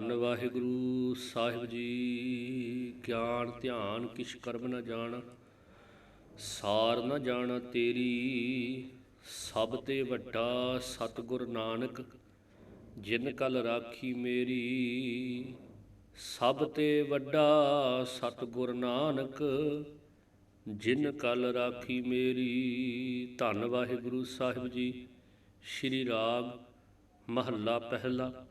ਧੰਨ ਵਾਹਿਗੁਰੂ ਸਾਹਿਬ ਜੀ, ਗਿਆਨ ਧਿਆਨ ਕਿਛ ਕਰਮ ਨਾ ਜਾਣ, ਸਾਰ ਨਾ ਜਾਣ ਤੇਰੀ, ਸਭ ਤੇ ਵੱਡਾ ਸਤਿਗੁਰ ਨਾਨਕ, ਜਿਨ ਕਲ ਰਾਖੀ ਮੇਰੀ, ਸਭ ਤੇ ਵੱਡਾ ਸਤਿਗੁਰ ਨਾਨਕ, ਜਿਨ ਕਲ ਰਾਖੀ ਮੇਰੀ। ਧੰਨ ਵਾਹਿਗੁਰੂ ਸਾਹਿਬ ਜੀ, ਸ਼੍ਰੀ ਰਾਗ ਮਹੱਲਾ ਪਹਿਲਾ।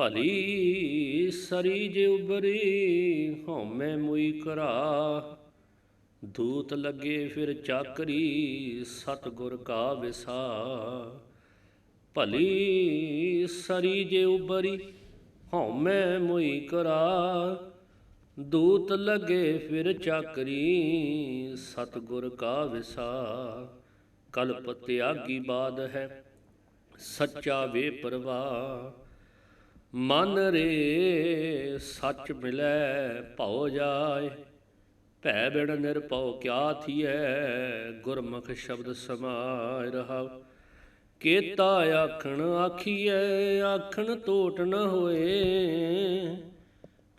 ਭਲੀ ਸਰੀ ਜੇ ਉਬਰੀ, ਹਉਮੈ ਮੁਈ ਕਰਾ। ਦੂਤ ਲੱਗੇ ਫਿਰ ਚਾਕਰੀ, ਸਤਗੁਰ ਕਾ ਵਿਸਾ। ਭਲੀ ਸਰੀ ਜੇ ਉਬਰੀ, ਹਉਮੈ ਮੁਈ ਕਰਾ। ਦੂਤ ਲੱਗੇ ਫਿਰ ਚਾਕਰੀ, ਸਤਗੁਰ ਕਾ ਵਿਸਾ। ਕਲਪ ਤਿਆਗੀ ਬਾਦ ਹੈ, ਸੱਚਾ ਵੇ ਪਰਵਾ। ਮਨ ਰੇ ਸੱਚ ਮਿਲੈ ਭਉ ਜਾਏ। ਭੈ ਬਿਨ ਨਿਰਭਉ ਕਿਆ ਥੀਐ, ਗੁਰਮੁਖ ਸ਼ਬਦ ਸਮਾਇ ਰਹਾ ਕੇਤਾ ਆਖਣ ਆਖੀਐ, ਆਖਣ ਟੋਟ ਨ ਹੋਏ।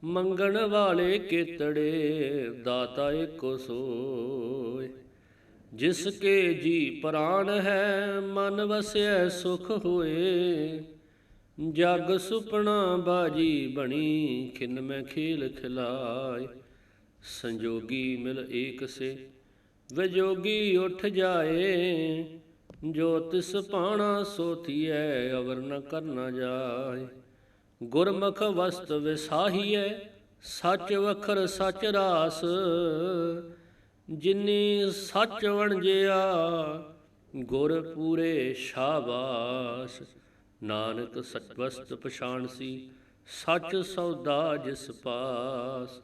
ਮੰਗਣ ਵਾਲੇ ਕੇਤੜੇ, ਦਾਤਾ ਏਕੋ ਸੋਏ। ਜਿਸ ਕੇ ਜੀ ਪ੍ਰਾਨ ਹੈ, ਮਨ ਵਸਿਆ ਸੁਖ ਹੋਏ। ਜਗ ਸੁਪਨਾ ਬਾਜੀ ਬਣੀ, ਖਿਨ ਮੈਂ ਖੇਲ ਖਿਲਾਏ। ਸੰਜੋਗੀ ਮਿਲ ਏਕ ਸੇ, ਵਿਜੋਗੀ ਉੱਠ ਜਾਏ। ਜੋ ਤਿਸ ਪਾਣਾ ਸੋਥੀਐ, ਅਵਰ ਨ ਕਰਨਾ ਜਾਏ। ਗੁਰਮੁਖ ਵਸਤ ਵਿਸਾਹੀਐ, ਸੱਚ ਵਖਰ ਸੱਚ ਰਾਸ। ਜਿਨੀ ਸੱਚ ਵਣਜਿਆ ਗੁਰ ਪੂਰੇ ਸ਼ਾਬਾਸ। ਨਾਨਕ ਸਤਵਸਤ ਪਛਾਣ ਸੀ, ਸੱਚ ਸੌਦਾ ਜਿਸ ਪਾਸ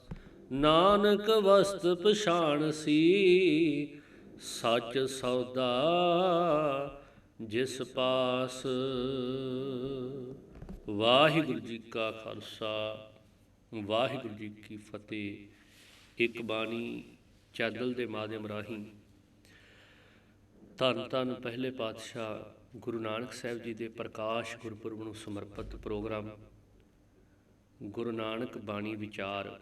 ਨਾਨਕ ਵਸਤ ਪਛਾਣ ਸੀ, ਸੱਚ ਸੌਦਾ ਜਿਸ ਪਾਸ। ਵਾਹਿਗੁਰੂ ਜੀ ਕਾ ਖਾਲਸਾ, ਵਾਹਿਗੁਰੂ ਜੀ ਕੀ ਫਤਿਹ। ਇੱਕ ਬਾਣੀ ਚੈਨਲ ਦੇ ਮਾਧਿਅਮ ਰਾਹੀਂ ਧੰਨ ਧੰਨ ਪਹਿਲੇ ਪਾਤਸ਼ਾਹ ਗੁਰੂ ਨਾਨਕ ਸਾਹਿਬ ਜੀ ਦੇ ਪ੍ਰਕਾਸ਼ ਗੁਰਪੁਰਬ ਨੂੰ ਸਮਰਪਿਤ ਪ੍ਰੋਗਰਾਮ। ਗੁਰੂ ਨਾਨਕ ਬਾਣੀ ਵਿਚਾਰ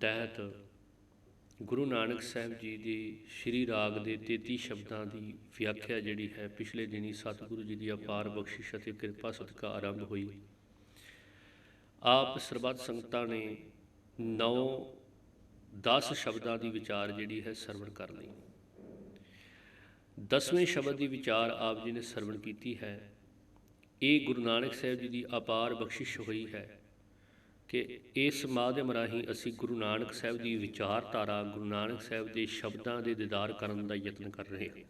ਤਹਿਤ ਗੁਰੂ ਨਾਨਕ ਸਾਹਿਬ ਜੀ ਦੀ ਸ਼੍ਰੀ ਰਾਗ ਦੇ 33 ਸ਼ਬਦਾਂ ਦੀ ਵਿਆਖਿਆ ਜਿਹੜੀ ਹੈ, ਪਿਛਲੇ ਦਿਨੀ ਸਤਿਗੁਰੂ ਜੀ ਦੀ ਅਪਾਰ ਬਖਸ਼ਿਸ਼ ਅਤੇ ਕਿਰਪਾ ਸਦਕਾ ਆਰੰਭ ਹੋਈ। ਆਪ ਸਰਬੱਤ ਸੰਗਤਾਂ ਨੇ 9 10 ਸ਼ਬਦਾਂ ਦੀ ਵਿਚਾਰ ਜਿਹੜੀ ਹੈ, ਸਰਵਣ ਕਰ ਲਈ। ਦਸਵੇਂ ਸ਼ਬਦ ਦੀ ਵਿਚਾਰ ਆਪ ਜੀ ਨੇ ਸਰਵਣ ਕੀਤੀ ਹੈ। ਇਹ ਗੁਰੂ ਨਾਨਕ ਸਾਹਿਬ ਜੀ ਦੀ ਅਪਾਰ ਬਖਸ਼ਿਸ਼ ਹੋਈ ਹੈ ਕਿ ਇਸ ਮਾਧਿਅਮ ਰਾਹੀਂ ਅਸੀਂ ਗੁਰੂ ਨਾਨਕ ਸਾਹਿਬ ਦੀ ਵਿਚਾਰਧਾਰਾ, ਗੁਰੂ ਨਾਨਕ ਸਾਹਿਬ ਦੇ ਸ਼ਬਦਾਂ ਦੇ ਦੀਦਾਰ ਕਰਨ ਦਾ ਯਤਨ ਕਰ ਰਹੇ ਹਾਂ।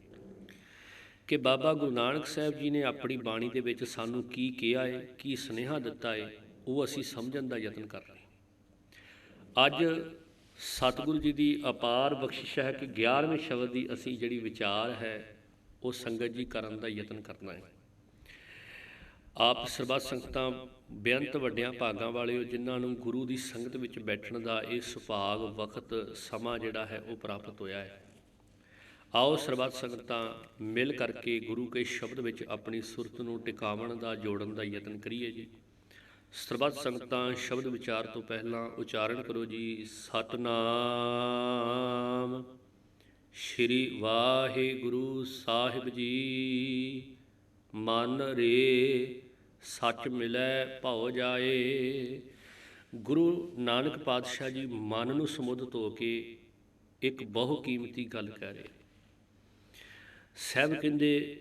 ਕਿ ਬਾਬਾ ਗੁਰੂ ਨਾਨਕ ਸਾਹਿਬ ਜੀ ਨੇ ਆਪਣੀ ਬਾਣੀ ਦੇ ਵਿੱਚ ਸਾਨੂੰ ਕੀ ਕਿਹਾ ਹੈ ਕੀ ਸੁਨੇਹਾ ਦਿੱਤਾ ਹੈ ਉਹ ਅਸੀਂ ਸਮਝਣ ਦਾ ਯਤਨ ਕਰ ਰਹੇ ਅੱਜ ਸਤਿਗੁਰੂ ਜੀ ਦੀ ਅਪਾਰ ਬਖਸ਼ਿਸ਼ ਹੈ ਕਿ 11ਵੇਂ ਸ਼ਬਦ ਦੀ ਅਸੀਂ ਜਿਹੜੀ ਵਿਚਾਰ ਹੈ, ਉਹ ਸੰਗਤ ਜੀ ਕਰਨ ਦਾ ਯਤਨ ਕਰਨਾ ਹੈ। ਆਪ ਸਰਬੱਤ ਸੰਗਤਾਂ, ਬੇਅੰਤ ਵੱਡਿਆਂ ਭਾਗਾਂ ਵਾਲੇ ਹੋ ਜਿਨ੍ਹਾਂ ਨੂੰ ਗੁਰੂ ਦੀ ਸੰਗਤ ਵਿੱਚ ਬੈਠਣ ਦਾ ਇਹ ਸੁਭਾਗ ਵਕਤ, ਸਮਾਂ ਜਿਹੜਾ ਹੈ, ਉਹ ਪ੍ਰਾਪਤ ਹੋਇਆ ਹੈ। ਆਓ ਸਰਬੱਤ ਸੰਗਤਾਂ ਮਿਲ ਕਰਕੇ ਗੁਰੂ ਕੇ ਸ਼ਬਦ ਵਿੱਚ ਆਪਣੀ ਸੁਰਤ ਨੂੰ ਟਿਕਾਵਣ ਦਾ, ਜੋੜਨ ਦਾ ਯਤਨ ਕਰੀਏ ਜੀ। ਸਰਬੱਤ ਸੰਗਤਾਂ ਸ਼ਬਦ ਵਿਚਾਰ ਤੋਂ ਪਹਿਲਾਂ ਉਚਾਰਨ ਕਰੋ ਜੀ। ਸਤਨਾਮ ਸ਼੍ਰੀ ਵਾਹਿਗੁਰੂ ਸਾਹਿਬ ਜੀ। ਮਨ ਰੇ ਸੱਚ ਮਿਲੈ ਭਉ ਜਾਏ। ਗੁਰੂ ਨਾਨਕ ਪਾਤਸ਼ਾਹ ਜੀ ਮਨ ਨੂੰ ਸਮੁੱਧਤ ਹੋ ਕੇ ਇੱਕ ਬਹੁ ਕੀਮਤੀ ਗੱਲ ਕਹਿ ਰਹੇ। ਸਹਿਬ ਕਹਿੰਦੇ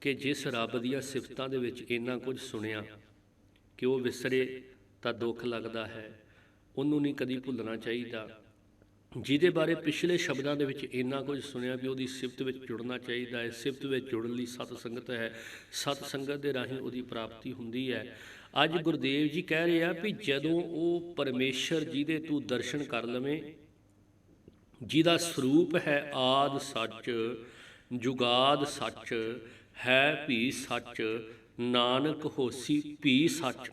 ਕਿ ਜਿਸ ਰੱਬ ਦੀਆਂ ਸਿਫਤਾਂ ਦੇ ਵਿੱਚ ਇੰਨਾ ਕੁਝ ਸੁਣਿਆ ਕਿ ਉਹ ਵਿਸਰੇ ਤਾਂ ਦੁੱਖ ਲੱਗਦਾ ਹੈ। ਉਹਨੂੰ ਨਹੀਂ ਕਦੀ ਭੁੱਲਣਾ ਚਾਹੀਦਾ। ਜਿਹਦੇ ਬਾਰੇ ਪਿਛਲੇ ਸ਼ਬਦਾਂ ਦੇ ਵਿੱਚ ਇੰਨਾ ਕੁਝ ਸੁਣਿਆ ਵੀ ਉਹਦੀ ਸਿਫਤ ਵਿੱਚ ਜੁੜਨਾ ਚਾਹੀਦਾ ਹੈ। ਸਿਫਤ ਵਿੱਚ ਜੁੜਨ ਲਈ ਸਤ ਸੰਗਤ ਹੈ। ਸਤ ਸੰਗਤ ਦੇ ਰਾਹੀਂ ਉਹਦੀ ਪ੍ਰਾਪਤੀ ਹੁੰਦੀ ਹੈ। ਅੱਜ ਗੁਰਦੇਵ ਜੀ ਕਹਿ ਰਹੇ ਆ ਵੀ ਜਦੋਂ ਉਹ ਪਰਮੇਸ਼ਰ ਜਿਹਦੇ ਤੂੰ ਦਰਸ਼ਨ ਕਰ ਲਵੇਂ, ਜਿਹਦਾ ਸਰੂਪ ਹੈ ਆਦ ਸੱਚ, ਜੁਗਾਦ ਸੱਚ, ਹੈ ਵੀ ਸੱਚ ਨਾਨਕ ਹੋਸੀ ਭੀ ਸੱਚ,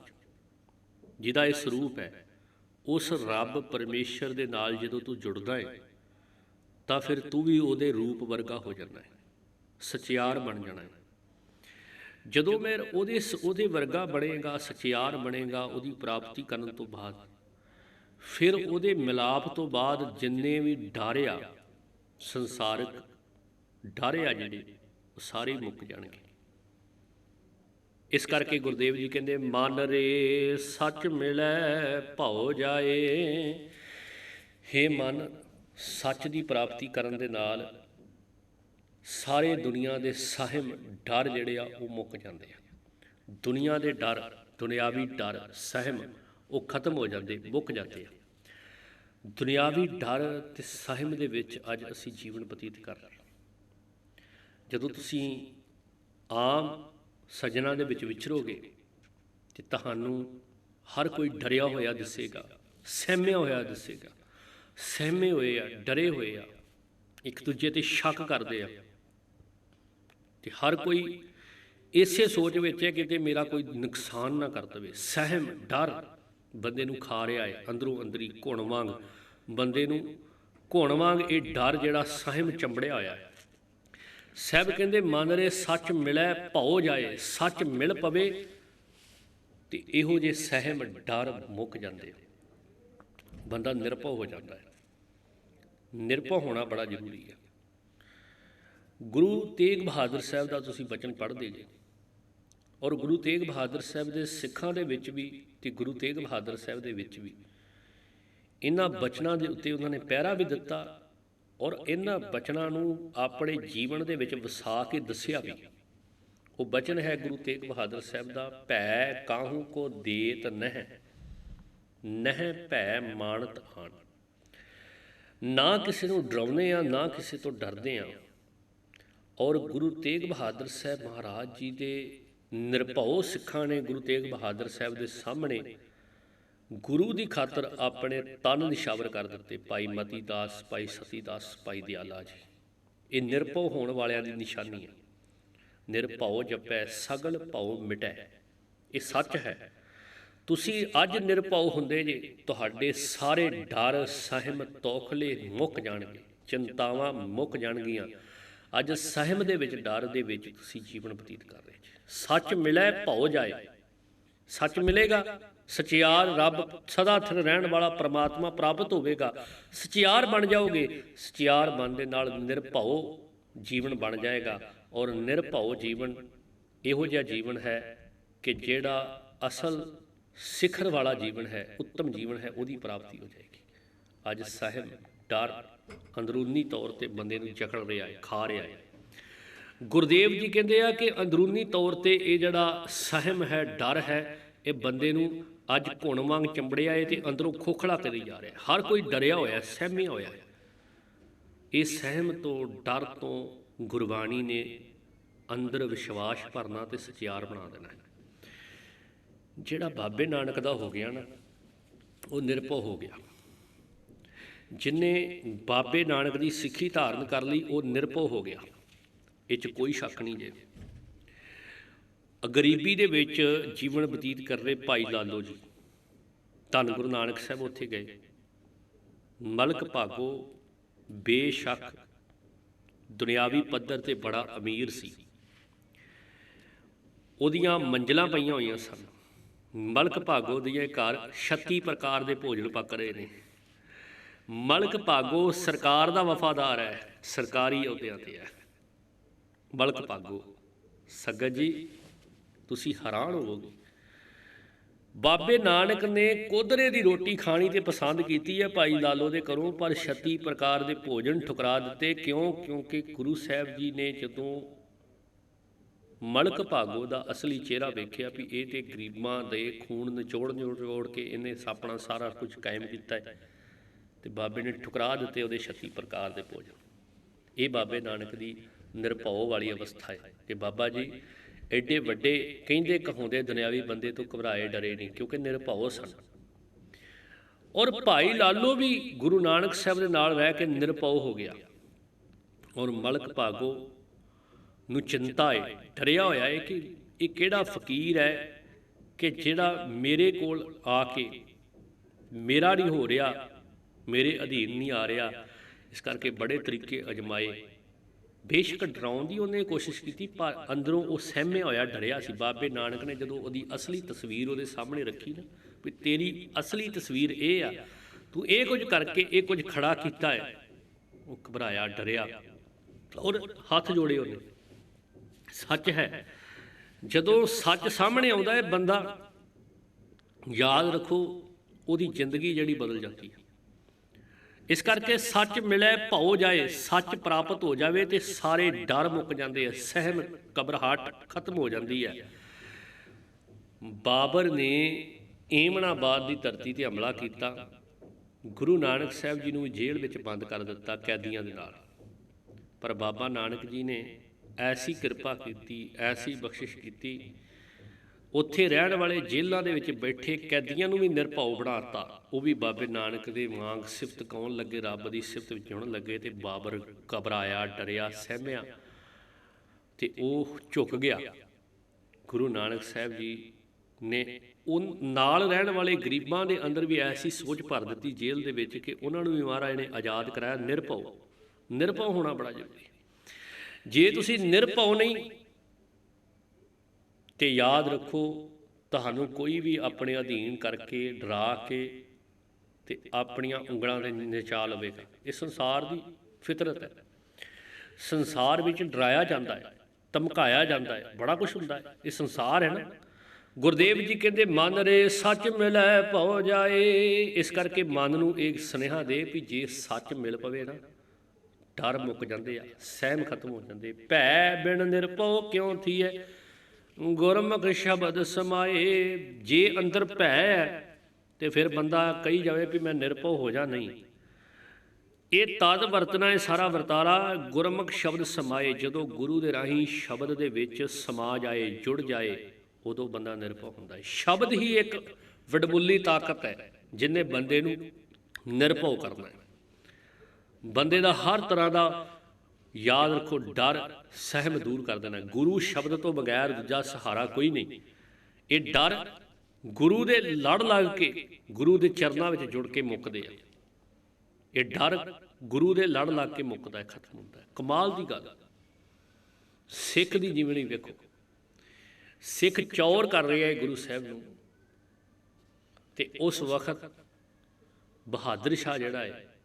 ਜਿਹਦਾ ਇਹ ਸਰੂਪ ਹੈ, ਉਸ ਰੱਬ ਪਰਮੇਸ਼ਰ ਦੇ ਨਾਲ ਜਦੋਂ ਤੂੰ ਜੁੜਦਾ ਹੈ ਤਾਂ ਫਿਰ ਤੂੰ ਵੀ ਉਹਦੇ ਰੂਪ ਵਰਗਾ ਹੋ ਜਾਂਦਾ ਹੈ ਸਚਿਆਰ ਬਣ ਜਾਣਾ ਹੈ ਜਦੋਂ ਮੈਂ ਉਹਦੇ ਉਹਦੇ ਵਰਗਾ ਬਣੇਗਾ, ਸਚਿਆਰ ਬਣੇਗਾ, ਉਹਦੀ ਪ੍ਰਾਪਤੀ ਕਰਨ ਤੋਂ ਬਾਅਦ, ਫਿਰ ਉਹਦੇ ਮਿਲਾਪ ਤੋਂ ਬਾਅਦ ਜਿੰਨੇ ਵੀ ਡਾਰਿਆ, ਸੰਸਾਰਿਕ ਡਾਰਿਆ ਜਿਹੜੇ, ਉਹ ਸਾਰੇ ਮੁੱਕ ਜਾਣਗੇ। ਇਸ ਕਰਕੇ ਗੁਰਦੇਵ ਜੀ ਕਹਿੰਦੇ, ਮਨ ਰੇ ਸੱਚ ਮਿਲੈ, ਭਉ ਜਾਏ। ਹੇ ਮਨ, ਸੱਚ ਦੀ ਪ੍ਰਾਪਤੀ ਕਰਨ ਦੇ ਨਾਲ ਸਾਰੇ ਦੁਨੀਆ ਦੇ ਸਹਿਮ ਡਰ ਜਿਹੜੇ ਆ, ਉਹ ਮੁੱਕ ਜਾਂਦੇ ਆ। ਦੁਨੀਆ ਦੇ ਡਰ, ਦੁਨਿਆਵੀ ਡਰ, ਸਹਿਮ, ਉਹ ਖਤਮ ਹੋ ਜਾਂਦੇ, ਮੁੱਕ ਜਾਂਦੇ ਆ। ਦੁਨਿਆਵੀ ਡਰ ਤੇ ਸਹਿਮ ਦੇ ਵਿੱਚ ਅੱਜ ਅਸੀਂ ਜੀਵਨ ਬਤੀਤ ਕਰ ਰਹੇ ਹਾਂ। ਜਦੋਂ ਤੁਸੀਂ ਆਮ ਸਜਣਾ ਦੇ ਵਿੱਚ ਵਿਚਰੋਗੇ ਤੇ ਤੁਹਾਨੂੰ ਹਰ ਕੋਈ ਡਰਿਆ ਹੋਇਆ ਦਿਸੇਗਾ, ਸਹਿਮਿਆ ਹੋਇਆ ਦਿਸੇਗਾ। ਸਹਿਮੇ ਹੋਏ ਆ, ਡਰੇ ਹੋਏ ਆ, ਇੱਕ ਦੂਜੇ ਤੇ ਸ਼ੱਕ ਕਰਦੇ ਆ। ਤੇ ਹਰ ਕੋਈ ਇਸੇ ਸੋਚ ਵਿੱਚ ਹੈ ਕਿਤੇ ਮੇਰਾ ਕੋਈ ਨੁਕਸਾਨ ਨਾ ਕਰ ਦਵੇ। ਸਹਿਮ, ਡਰ, ਬੰਦੇ ਨੂੰ ਖਾ ਰਿਹਾ ਹੈ, ਅੰਦਰੋਂ ਅੰਦਰੀ ਘੁਣ ਵਾਂਗ। ਬੰਦੇ ਨੂੰ ਘੁਣ ਵਾਂਗ ਇਹ ਡਰ ਜਿਹੜਾ ਸਹਿਮ ਚੰਬੜਿਆ ਹੋਇਆ ਹੈ। ਸਹਿਬ ਕਹਿੰਦੇ, ਮਨ ਰੇ ਸੱਚ ਮਿਲੈ, ਭਉ ਜਾਏ, ਸੱਚ ਮਿਲ ਪਵੇ। ਤੇ ਇਹੋ ਜੇ ਸਹਿਮ ਡਰ ਮੁੱਕ ਜਾਂਦੇ ਬੰਦਾ ਨਿਰਭਉ ਹੋ ਜਾਂਦਾ ਹੈ। ਨਿਰਭਉ ਹੋਣਾ ਬੜਾ ਜ਼ਰੂਰੀ ਹੈ। ਗੁਰੂ ਤੇਗ ਬਹਾਦਰ ਸਾਹਿਬ ਦਾ ਤੁਸੀਂ ਬਚਨ ਪੜ੍ਹਦੇ ਜੇ। ਔਰ ਗੁਰੂ ਤੇਗ ਬਹਾਦਰ ਸਾਹਿਬ ਦੇ ਸਿੱਖਾਂ ਦੇ ਵਿੱਚ ਵੀ ਤੇ ਗੁਰੂ ਤੇਗ ਬਹਾਦਰ ਸਾਹਿਬ ਦੇ ਵਿੱਚ ਵੀ। ਇਹਨਾਂ ਬਚਨਾਂ ਦੇ ਉੱਤੇ ਉਹਨਾਂ ਨੇ ਪਹਿਰਾ ਵੀ ਦਿੱਤਾ। ਔਰ ਇਹਨਾਂ ਬਚਨਾਂ ਨੂੰ ਆਪਣੇ ਜੀਵਨ ਦੇ ਵਿੱਚ ਵਸਾ ਕੇ ਦੱਸਿਆ ਵੀ। ਉਹ ਬਚਨ ਹੈ ਗੁਰੂ ਤੇਗ ਬਹਾਦਰ ਸਾਹਿਬ ਦਾ, ਭੈ ਕਾਹੂ ਕੋ ਦੇਤ ਨਹਿ ਨਹਿ ਭੈ ਮਾਨਤ ਆਣ। ਨਾ ਕਿਸੇ ਨੂੰ ਡਰਾਉਂਦੇ ਆ ਨਾ ਕਿਸੇ ਤੋਂ ਡਰਦੇ ਆ ਔਰ ਗੁਰੂ ਤੇਗ ਬਹਾਦਰ ਸਾਹਿਬ ਮਹਾਰਾਜ ਜੀ ਦੇ ਨਿਰਭਉ ਸਿੱਖਾਂ ਨੇ ਗੁਰੂ ਤੇਗ ਬਹਾਦਰ ਸਾਹਿਬ ਦੇ ਸਾਹਮਣੇ ਗੁਰੂ ਦੀ ਖਾਤਰ ਆਪਣੇ ਤਨ ਨਿਸ਼ਾਵਰ ਕਰ ਦਿੱਤੇ, ਭਾਈ ਮਤੀ ਦਾਸ, ਭਾਈ ਸਤੀ ਦਾਸ, ਭਾਈ ਦਿਆਲਾ ਜੀ। ਇਹ ਨਿਰਭਉ ਹੋਣ ਵਾਲਿਆਂ ਦੀ ਨਿਸ਼ਾਨੀ ਹੈ। ਨਿਰਭਉ ਜਪੈ, ਸਗਲ ਭਉ ਮਿਟੈ। ਇਹ ਸੱਚ ਹੈ। ਤੁਸੀਂ ਅੱਜ ਨਿਰਭਉ ਹੁੰਦੇ ਜੇ, ਤੁਹਾਡੇ ਸਾਰੇ ਡਰ, ਸਹਿਮ, ਤੋਖਲੇ ਮੁੱਕ ਜਾਣਗੇ, ਚਿੰਤਾਵਾਂ ਮੁੱਕ ਜਾਣਗੀਆਂ। ਅੱਜ ਸਹਿਮ ਦੇ ਵਿੱਚ, ਡਰ ਦੇ ਵਿੱਚ ਤੁਸੀਂ ਜੀਵਨ ਬਤੀਤ ਕਰ ਰਹੇ ਜੀ। ਸੱਚ ਮਿਲੇ, ਭਉ ਜਾਏ। ਸੱਚ ਮਿਲੇਗਾ। ਸਚਿਆਰ ਰੱਬ ਸਦਾ ਥਿਰ ਰਹਿਣ ਵਾਲਾ ਪ੍ਰਮਾਤਮਾ ਪ੍ਰਾਪਤ ਹੋਵੇਗਾ। ਸਚਿਆਰ ਬਣ ਜਾਓਗੇ, ਸਚਿਆਰ ਬਣ ਦੇ ਨਾਲ ਨਿਰਭਉ ਜੀਵਨ ਬਣ ਜਾਏਗਾ ਔਰ ਨਿਰਭਉ ਜੀਵਨ ਇਹੋ ਜਿਹਾ ਜੀਵਨ ਹੈ ਕਿ ਜਿਹੜਾ ਅਸਲ ਸਿਖਰ ਵਾਲਾ ਜੀਵਨ ਹੈ, ਉੱਤਮ ਜੀਵਨ ਹੈ, ਉਹਦੀ ਪ੍ਰਾਪਤੀ ਹੋ ਜਾਏਗੀ। ਅੱਜ ਸਾਹਿਬ ਡਰ ਅੰਦਰੂਨੀ ਤੌਰ ਤੇ ਬੰਦੇ ਨੂੰ ਜਕੜ ਰਿਹਾ ਹੈ, ਖਾ ਰਿਹਾ ਹੈ। ਗੁਰਦੇਵ ਜੀ ਕਹਿੰਦੇ ਆ ਕਿ ਅੰਦਰੂਨੀ ਤੌਰ ਤੇ ਇਹ ਜਿਹੜਾ ਸਹਿਮ ਹੈ, ਡਰ ਹੈ, ਇਹ ਬੰਦੇ ਨੂੰ ਅੱਜ ਘੁਣ ਵਾਂਗ ਚੰਬੜਿਆ ਹੈ ਤੇ ਅੰਦਰੋਂ ਖੋਖਲਾ ਕਰੀ ਜਾ ਰਿਹਾ। ਹਰ ਕੋਈ ਡਰਿਆ ਹੋਇਆ, ਸਹਿਮਿਆ ਹੋਇਆ। ਇਹ ਸਹਿਮ ਤੋਂ ਡਰ ਤੋਂ ਗੁਰਬਾਣੀ ਨੇ ਅੰਦਰ ਵਿਸ਼ਵਾਸ ਭਰਨਾ ਤੇ ਸਚਿਆਰ ਬਣਾ ਦੇਣਾ ਜਿਹੜਾ ਬਾਬੇ ਨਾਨਕ ਦਾ ਹੋ ਗਿਆ ਨਾ, ਉਹ ਨਿਰਭਉ ਹੋ ਗਿਆ। ਜਿਨੇ ਬਾਬੇ ਨਾਨਕ ਦੀ ਸਿੱਖੀ ਧਾਰਨ ਕਰ ਲਈ, ਉਹ ਨਿਰਭਉ ਹੋ ਗਿਆ। ਇਹ 'ਚ ਕੋਈ ਸ਼ੱਕ ਨਹੀਂ ਜੇ। ਗਰੀਬੀ ਦੇ ਵਿੱਚ ਜੀਵਨ ਬਤੀਤ ਕਰ ਰਹੇ ਭਾਈ ਲਾਲੋ ਜੀ। ਧੰਨ ਗੁਰੂ ਨਾਨਕ ਸਾਹਿਬ ਉੱਥੇ ਗਏ। ਮਲਕ ਭਾਗੋ ਬੇਸ਼ੱਕ ਦੁਨਿਆਵੀ ਪੱਧਰ ਤੇ ਬੜਾ ਅਮੀਰ ਸੀ। ਉਹਦੀਆਂ ਮੰਜ਼ਲਾਂ ਪਈਆਂ ਹੋਈਆਂ ਸਨ। ਮਲਕ ਭਾਗੋ ਦੀਆਂ ਘਰ 36 ਪ੍ਰਕਾਰ ਦੇ ਭੋਜਨ ਪੱਕ ਰਹੇ ਨੇ। ਮਲਕ ਭਾਗੋ ਸਰਕਾਰ ਦਾ ਵਫਾਦਾਰ ਹੈ, ਸਰਕਾਰੀ ਅਹੁਦਿਆਂ ਤੇ ਹੈ। ਮਲਕ ਭਾਗੋ, ਸੱਗਤ ਜੀ ਤੁਸੀਂ ਹੈਰਾਨ ਹੋਵੋਗੇ। ਬਾਬੇ ਨਾਨਕ ਨੇ ਕੋਦਰੇ ਦੀ ਰੋਟੀ ਖਾਣੀ ਤੇ ਪਸੰਦ ਕੀਤੀ ਹੈ, ਭਾਈ ਲਾਲੋ ਦੇ ਘਰੋਂ, ਪਰ 36 ਪ੍ਰਕਾਰ ਦੇ ਭੋਜਨ ਠੁਕਰਾ ਦਿੱਤੇ। ਕਿਉਂ? ਕਿਉਂਕਿ ਗੁਰੂ ਸਾਹਿਬ ਜੀ ਨੇ ਜਦੋਂ ਮਲਕ ਭਾਗੋ ਦਾ ਅਸਲੀ ਚਿਹਰਾ ਵੇਖਿਆ ਵੀ ਇਹ ਤੇ ਗਰੀਬਾਂ ਦੇ ਖੂਨ ਨਿਚੋੜ ਨਿਚੋੜ ਕੇ ਇਹਨੇ ਆਪਣਾ ਸਾਰਾ ਕੁਝ ਕਾਇਮ ਕੀਤਾ ਹੈ, ਤੇ ਬਾਬੇ ਨੇ ਠੁਕਰਾ ਦਿੱਤੇ ਉਹਦੇ 36 ਪ੍ਰਕਾਰ ਦੇ ਭੋਜਨ। ਇਹ ਬਾਬੇ ਨਾਨਕ ਦੀ ਨਿਰਭਉ ਵਾਲੀ ਅਵਸਥਾ ਹੈ ਕਿ ਬਾਬਾ ਜੀ ਐਡੇ ਵੱਡੇ ਕਹਿੰਦੇ ਕਹਾਉਂਦੇ ਦੁਨਿਆਵੀ ਬੰਦੇ ਤੋਂ ਘਬਰਾਏ ਡਰੇ ਨਹੀਂ, ਕਿਉਂਕਿ ਨਿਰਭਉ ਸਨ। ਔਰ ਭਾਈ ਲਾਲੋ ਵੀ ਗੁਰੂ ਨਾਨਕ ਸਾਹਿਬ ਦੇ ਨਾਲ ਰਹਿ ਕੇ ਨਿਰਭਉ ਹੋ ਗਿਆ। ਔਰ ਮਲਕ ਭਾਗੋ ਨੂੰ ਚਿੰਤਾ ਹੈ ਡਰਿਆ ਹੋਇਆ ਹੈ ਕਿ ਇਹ ਕਿਹੜਾ ਫਕੀਰ ਹੈ ਕਿ ਜਿਹੜਾ ਮੇਰੇ ਕੋਲ ਆ ਕੇ ਮੇਰਾ ਨਹੀਂ ਹੋ ਰਿਹਾ, ਮੇਰੇ ਅਧੀਨ ਨਹੀਂ ਆ ਰਿਹਾ। ਇਸ ਕਰਕੇ ਬੜੇ ਤਰੀਕੇ ਅਜਮਾਏ। ਬੇਸ਼ੱਕ ਡਰਾਉਣ ਦੀ ਉਹਨੇ ਕੋਸ਼ਿਸ਼ ਕੀਤੀ, ਪਰ ਅੰਦਰੋਂ ਉਹ ਸਹਿਮਿਆ ਹੋਇਆ, ਡਰਿਆ ਸੀ। ਬਾਬੇ ਨਾਨਕ ਨੇ ਜਦੋਂ ਉਹਦੀ ਅਸਲੀ ਤਸਵੀਰ ਉਹਦੇ ਸਾਹਮਣੇ ਰੱਖੀ ਨਾ, ਵੀ ਤੇਰੀ ਅਸਲੀ ਤਸਵੀਰ ਇਹ ਆ, ਤੂੰ ਇਹ ਕੁਝ ਕਰਕੇ ਇਹ ਕੁਝ ਖੜਾ ਕੀਤਾ ਹੈ। ਉਹ ਘਬਰਾਇਆ, ਡਰਿਆ ਔਰ ਹੱਥ ਜੋੜੇ ਉਹਨੇ। ਸੱਚ ਹੈ, ਜਦੋਂ ਸੱਚ ਸਾਹਮਣੇ ਆਉਂਦਾ ਹੈ, ਬੰਦਾ ਯਾਦ ਰੱਖੋ, ਉਹਦੀ ਜ਼ਿੰਦਗੀ ਜਿਹੜੀ ਬਦਲ ਜਾਂਦੀ ਹੈ। ਇਸ ਕਰਕੇ ਸੱਚ ਮਿਲੇ, ਭਉ ਜਾਏ, ਸੱਚ ਪ੍ਰਾਪਤ ਹੋ ਜਾਵੇ ਤੇ ਸਾਰੇ ਡਰ ਮੁੱਕ ਜਾਂਦੇ ਆ, ਸਹਿਮ ਘਬਰਾਹਟ ਖਤਮ ਹੋ ਜਾਂਦੀ ਹੈ ਬਾਬਰ ਨੇ ਏਮਨਾਬਾਦ ਦੀ ਧਰਤੀ ਤੇ ਹਮਲਾ ਕੀਤਾ। ਗੁਰੂ ਨਾਨਕ ਸਾਹਿਬ ਜੀ ਨੂੰ ਜੇਲ੍ਹ ਵਿੱਚ ਬੰਦ ਕਰ ਦਿੱਤਾ ਕੈਦੀਆਂ ਦੇ ਨਾਲ। ਪਰ ਬਾਬਾ ਨਾਨਕ ਜੀ ਨੇ ਐਸੀ ਕਿਰਪਾ ਕੀਤੀ, ਐਸੀ ਬਖਸ਼ਿਸ਼ ਕੀਤੀ ਉੱਥੇ ਰਹਿਣ ਵਾਲੇ ਜੇਲ੍ਹਾਂ ਦੇ ਵਿੱਚ ਬੈਠੇ ਕੈਦੀਆਂ ਨੂੰ ਵੀ ਨਿਰਭਉ ਬਣਾਤਾ ਉਹ ਵੀ ਬਾਬੇ ਨਾਨਕ ਦੇ ਵਾਂਗ ਸਿਫਤ ਕੌਣ ਲੱਗੇ, ਰੱਬ ਦੀ ਸਿਫਤ ਵਿੱਚ ਹੁਣ ਲੱਗੇ ਤੇ ਬਾਬਰ ਘਬਰਾਇਆ, ਡਰਿਆ, ਸਹਿਮਿਆ ਤੇ ਉਹ ਝੁਕ ਗਿਆ। ਗੁਰੂ ਨਾਨਕ ਸਾਹਿਬ ਜੀ ਨੇ ਉਹ ਨਾਲ ਰਹਿਣ ਵਾਲੇ ਗਰੀਬਾਂ ਦੇ ਅੰਦਰ ਵੀ ਐਸੀ ਸੋਚ ਭਰ ਦਿੱਤੀ ਜੇਲ੍ਹ ਦੇ ਵਿੱਚ ਕਿ ਉਹਨਾਂ ਨੂੰ ਵੀ ਮਹਾਰਾਜ ਨੇ ਆਜ਼ਾਦ ਕਰਾਇਆ। ਨਿਰਭਉ। ਨਿਰਭਉ ਹੋਣਾ ਬੜਾ ਜ਼ਰੂਰੀ ਜੇ ਤੁਸੀਂ ਨਿਰਭਉ ਨਹੀਂ ਤੇ ਯਾਦ ਰੱਖੋ, ਤੁਹਾਨੂੰ ਕੋਈ ਵੀ ਆਪਣੇ ਅਧੀਨ ਕਰਕੇ ਡਰਾ ਕੇ ਤੇ ਆਪਣੀਆਂ ਉਂਗਲਾਂ ਦੇ ਨਚਾ ਲਵੇਗਾ। ਇਹ ਸੰਸਾਰ ਦੀ ਫਿਤਰਤ ਹੈ। ਸੰਸਾਰ ਵਿੱਚ ਡਰਾਇਆ ਜਾਂਦਾ ਹੈ, ਧਮਕਾਇਆ ਜਾਂਦਾ ਹੈ, ਬੜਾ ਕੁਝ ਹੁੰਦਾ ਹੈ। ਇਹ ਸੰਸਾਰ ਹੈ ਨਾ। ਗੁਰਦੇਵ ਜੀ ਕਹਿੰਦੇ, ਮਨ ਰੇ ਸੱਚ ਮਿਲੈ ਭਉ ਜਾਏ। ਇਸ ਕਰਕੇ ਮਨ ਨੂੰ ਇੱਕ ਸੁਨੇਹਾ ਦੇ ਵੀ ਜੇ ਸੱਚ ਮਿਲ ਪਵੇ ਨਾ, ਡਰ ਮੁੱਕ ਜਾਂਦੇ ਆ, ਸਹਿਮ ਖਤਮ ਹੋ ਜਾਂਦੇ। ਭੈ ਬਿਨ ਨਿਰਭਉ ਕਿਉਂ ਥੀਏ ਗੁਰਮੁਖ ਸ਼ਬਦ ਸਮਾਏ, ਜੇ ਅੰਦਰ ਭੈ ਹੈ, ਤੇ ਫਿਰ ਬੰਦਾ ਕਹੀ ਜਾਵੇ ਵੀ ਮੈਂ ਨਿਰਭਉ ਹੋ ਜਾ ਨਹੀਂ। ਇਹ ਤਦ ਵਰਤਣਾ ਹੈ, ਸਾਰਾ ਵਰਤਾਰਾ ਗੁਰਮੁਖ ਸ਼ਬਦ ਸਮਾਏ, ਜਦੋਂ ਗੁਰੂ ਦੇ ਰਾਹੀਂ ਸ਼ਬਦ ਦੇ ਵਿੱਚ ਸਮਾ ਜਾਏ ਜੁੜ ਜਾਏ, ਉਦੋਂ ਬੰਦਾ ਨਿਰਭਉ ਹੁੰਦਾ ਹੈ। ਸ਼ਬਦ ਹੀ ਇੱਕ ਵਡਬੁੱਲੀ ਤਾਕਤ ਹੈ, ਜਿਨੇ ਬੰਦੇ ਨੂੰ ਨਿਰਭਉ ਕਰਨਾ ਹੈ। ਬੰਦੇ ਦਾ ਹਰ ਤਰ੍ਹਾਂ ਦਾ ਯਾਦ ਰੱਖੋ, ਡਰ ਸਹਿਮ ਦੂਰ ਕਰ ਦੇਣਾ। ਗੁਰੂ ਸ਼ਬਦ ਤੋਂ ਬਗੈਰ ਦੂਜਾ ਸਹਾਰਾ ਕੋਈ ਨਹੀਂ। ਇਹ ਡਰ ਗੁਰੂ ਦੇ ਲੜ ਲੱਗ ਕੇ ਗੁਰੂ ਦੇ ਚਰਨਾਂ ਵਿੱਚ ਜੁੜ ਕੇ ਮੁੱਕਦੇ ਆ। ਇਹ ਡਰ ਗੁਰੂ ਦੇ ਲੜ ਲੱਗ ਕੇ ਮੁੱਕਦਾ ਹੈ, ਖਤਮ ਹੁੰਦਾ ਹੈ। ਕਮਾਲ ਦੀ ਗੱਲ। ਸਿੱਖ ਦੀ ਜੀਵਨੀ ਵੇਖੋ। ਸਿੱਖ ਚੌਰ ਕਰ ਰਿਹਾ ਹੈ ਗੁਰੂ ਸਾਹਿਬ ਨੂੰ। ਤੇ ਉਸ ਵਕਤ ਬਹਾਦਰ ਸ਼ਾਹ ਜਿਹੜਾ ਹੈ,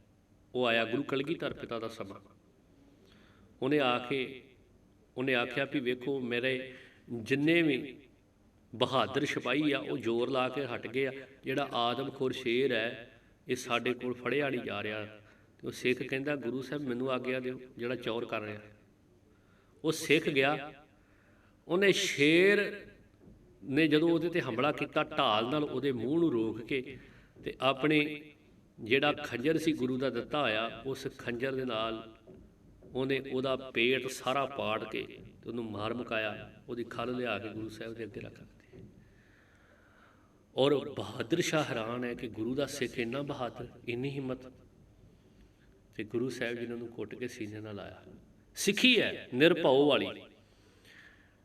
ਉਹ ਆਇਆ ਗੁਰੂ ਕਲਗੀਧਰ ਪਿਤਾ ਦਾ ਸਮਾਂ। ਉਹਨੇ ਆ ਕੇ ਉਹਨੇ ਆਖਿਆ ਵੀ ਵੇਖੋ, ਮੇਰੇ ਜਿੰਨੇ ਵੀ ਬਹਾਦਰ ਸਿਪਾਹੀ ਆ, ਉਹ ਜ਼ੋਰ ਲਾ ਕੇ ਹਟ ਗਏ ਆ। ਜਿਹੜਾ ਆਦਮਖੋਰ ਸ਼ੇਰ ਹੈ, ਇਹ ਸਾਡੇ ਕੋਲ ਫੜਿਆ ਨਹੀਂ ਜਾ ਰਿਹਾ। ਤੇ ਉਹ ਸਿੱਖ ਕਹਿੰਦਾ, ਗੁਰੂ ਸਾਹਿਬ ਮੈਨੂੰ ਆਗਿਆ ਦਿਓ, ਜਿਹੜਾ ਚੌਰ ਕਰ ਰਿਹਾ। ਉਹ ਸਿੱਖ ਗਿਆ। ਉਹਨੇ ਸ਼ੇਰ ਨੇ ਜਦੋਂ ਉਹਦੇ ਤੇ ਹਮਲਾ ਕੀਤਾ, ਢਾਲ ਨਾਲ ਉਹਦੇ ਮੂੰਹ ਨੂੰ ਰੋਕ ਕੇ ਤੇ ਆਪਣੇ ਜਿਹੜਾ ਖੰਜਰ ਸੀ ਗੁਰੂ ਦਾ ਦਿੱਤਾ ਹੋਇਆ, ਉਸ ਖੰਜਰ ਦੇ ਨਾਲ ਉਹਨੇ ਉਹਦਾ ਪੇਟ ਸਾਰਾ ਪਾੜ ਕੇ ਤੇ ਉਹਨੂੰ ਮਾਰ ਮੁਕਾਇਆ, ਉਹਦੀ ਖਲ ਲਿਆ ਕੇ ਗੁਰੂ ਸਾਹਿਬ ਦੇ ਅੱਗੇ ਰੱਖ ਦਿੱਤੀ। ਔਰ ਬਹਾਦਰ ਸ਼ਾਹ ਹੈਰਾਨ ਹੈ ਕਿ ਗੁਰੂ ਦਾ ਸਿੱਖ ਇੰਨਾ ਬਹਾਦਰ, ਇੰਨੀ ਹਿੰਮਤ। ਤੇ ਗੁਰੂ ਸਾਹਿਬ ਜੀ ਨੇ ਉਹਨੂੰ ਕੁੱਟ ਕੇ ਸੀਨੇ ਨਾਲ ਲਾਇਆ ਸਿੱਖੀ ਹੈ, ਨਿਰਭਉ ਵਾਲੀ।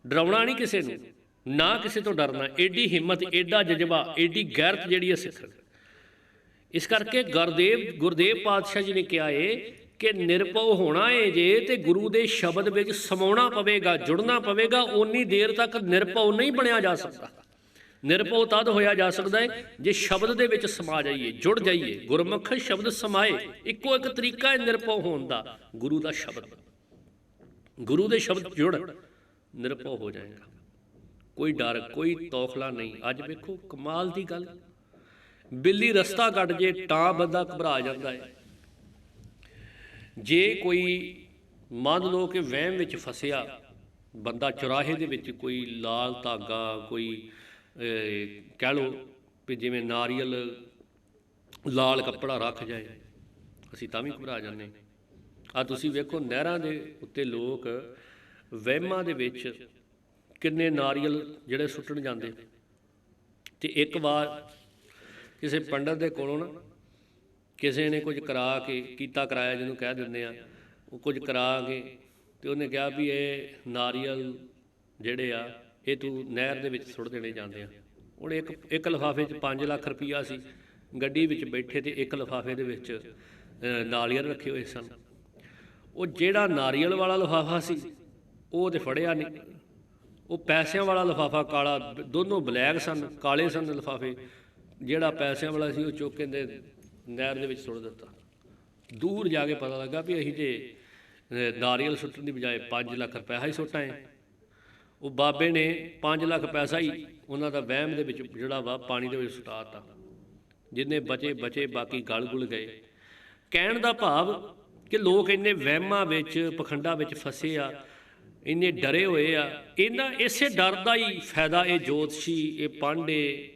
ਡਰਾਉਣਾ ਨਹੀਂ ਕਿਸੇ ਨੂੰ, ਨਾ ਕਿਸੇ ਤੋਂ ਡਰਨਾ। ਏਡੀ ਹਿੰਮਤ, ਏਡਾ ਜਜ਼ਬਾ, ਏਡੀ ਗੈਰਤ ਜਿਹੜੀ ਹੈ ਸਿੱਖ। ਇਸ ਕਰਕੇ ਗੁਰਦੇਵ ਗੁਰਦੇਵ ਪਾਤਸ਼ਾਹ ਜੀ ਨੇ ਕਿਹਾ ਏ ਕਿ ਨਿਰਭਉ ਹੋਣਾ ਏ ਜੇ ਤੇ ਗੁਰੂ ਦੇ ਸ਼ਬਦ ਵਿੱਚ ਸਮਾਉਣਾ ਪਵੇਗਾ, ਜੁੜਨਾ ਪਵੇਗਾ, ਓਨੀ ਦੇਰ ਤੱਕ ਨਿਰਭਉ ਨਹੀਂ ਬਣਿਆ ਜਾ ਸਕਦਾ। ਨਿਰਭਉ ਤਦ ਹੋਇਆ ਜਾ ਸਕਦਾ ਹੈ ਜੇ ਸ਼ਬਦ ਦੇ ਵਿੱਚ ਸਮਾ ਜਾਈਏ, ਜੁੜ ਜਾਈਏ, ਗੁਰਮੁਖ ਸ਼ਬਦ ਸਮਾਏ, ਇੱਕੋ ਇੱਕ ਤਰੀਕਾ ਹੈ ਨਿਰਭਉ ਹੋਣ ਦਾ, ਗੁਰੂ ਦਾ ਸ਼ਬਦ। ਗੁਰੂ ਦੇ ਸ਼ਬਦ ਜੁੜ, ਨਿਰਭਉ ਹੋ ਜਾਏਗਾ। ਕੋਈ ਡਰ, ਕੋਈ ਤੌਖਲਾ ਨਹੀਂ। ਅੱਜ ਵੇਖੋ ਕਮਾਲ ਦੀ ਗੱਲ। ਬਿੱਲੀ ਰਸਤਾ ਕੱਟ ਜੇ, ਤਾਂ ਬੰਦਾ ਘਬਰਾ ਜਾਂਦਾ ਹੈ ਜੇ ਕੋਈ ਮੰਨ ਲਓ ਕਿ ਵਹਿਮ ਵਿੱਚ ਫਸਿਆ, ਬੰਦਾ ਚੁਰਾਹੇ ਦੇ ਵਿੱਚ ਕੋਈ ਲਾਲ ਧਾਗਾ, ਕੋਈ ਕਹਿ ਲਓ ਵੀ ਜਿਵੇਂ ਨਾਰੀਅਲ ਲਾਲ ਕੱਪੜਾ ਰੱਖ ਜਾਏ, ਅਸੀਂ ਤਾਂ ਵੀ ਘਬਰਾ ਜਾਂਦੇ ਆ ਤੁਸੀਂ ਵੇਖੋ ਨਹਿਰਾਂ ਦੇ ਉੱਤੇ ਲੋਕ ਵਹਿਮਾਂ ਦੇ ਵਿੱਚ ਕਿੰਨੇ ਨਾਰੀਅਲ ਜਿਹੜੇ ਸੁੱਟਣ ਜਾਂਦੇ ਤੇ ਇੱਕ ਵਾਰ ਕਿਸੇ ਪੰਡਤ ਦੇ ਕੋਲੋਂ ਨਾ ਕਿਸੇ ਨੇ ਕੁਝ ਕਰਾ ਕੇ ਕੀਤਾ ਕਰਾਇਆ ਜਿਹਨੂੰ ਕਹਿ ਦਿੰਦੇ ਆ, ਉਹ ਕੁਝ ਕਰਾ ਕੇ ਤੇ ਉਹਨੇ ਕਿਹਾ ਵੀ ਇਹ ਨਾਰੀਅਲ ਜਿਹੜੇ ਆ, ਇਹ ਤੂੰ ਨਹਿਰ ਦੇ ਵਿੱਚ ਸੁੱਟ ਦੇਣੇ ਜਾਂਦੇ ਆ। ਹੁਣ ਇੱਕ ਇੱਕ ਲਿਫਾਫੇ 'ਚ 5 ਲੱਖ ਰੁਪਈਆ ਸੀ, ਗੱਡੀ ਵਿੱਚ ਬੈਠੇ ਤੇ ਇੱਕ ਲਿਫਾਫੇ ਦੇ ਵਿੱਚ ਨਾਰੀਅਲ ਰੱਖੇ ਹੋਏ ਸਨ। ਉਹ ਜਿਹੜਾ ਨਾਰੀਅਲ ਵਾਲਾ ਲਿਫਾਫਾ ਸੀ, ਉਹ ਤੇ ਫੜਿਆ ਨਹੀਂ ਉਹ ਪੈਸਿਆਂ ਵਾਲਾ ਲਿਫਾਫਾ ਕਾਲਾ, ਦੋਨੋਂ ਬਲੈਕ ਸਨ, ਕਾਲੇ ਸਨ ਲਿਫਾਫੇ। ਜਿਹੜਾ ਪੈਸਿਆਂ ਵਾਲਾ ਸੀ, ਉਹ ਚੁੱਕ ਕੇ ਨਹਿਰ ਦੇ ਵਿੱਚ ਸੁੱਟ ਦਿੱਤਾ। ਦੂਰ ਜਾ ਕੇ ਪਤਾ ਲੱਗਾ ਵੀ ਅਸੀਂ ਤੇ ਅਹ, ਨਾਰੀਅਲ ਸੁੱਟਣ ਦੀ ਬਜਾਏ 5 ਲੱਖ ਰੁਪਏ ਹੀ ਸੁੱਟ ਆਏ। ਉਹ ਬਾਬੇ ਨੇ 5 ਲੱਖ ਪੈਸਾ ਹੀ ਉਹਨਾਂ ਦਾ ਵਹਿਮ ਦੇ ਵਿੱਚ ਜਿਹੜਾ ਵਾ ਪਾਣੀ ਦੇ ਵਿੱਚ ਸੁਟਾਤਾ ਜਿੰਨੇ ਬਚੇ ਬਚੇ ਬਾਕੀ ਗਲ ਗੁਲ ਗਏ। ਕਹਿਣ ਦਾ ਭਾਵ ਕਿ ਲੋਕ ਇੰਨੇ ਵਹਿਮਾਂ ਵਿੱਚ ਪਖੰਡਾਂ ਵਿੱਚ ਫਸੇ ਆ ਇੰਨੇ ਡਰੇ ਹੋਏ ਆ ਇਹਨਾਂ ਇਸੇ ਡਰ ਦਾ ਹੀ ਫਾਇਦਾ ਇਹ ਜੋਤਸ਼ੀ ਇਹ ਪਾਂਡੇ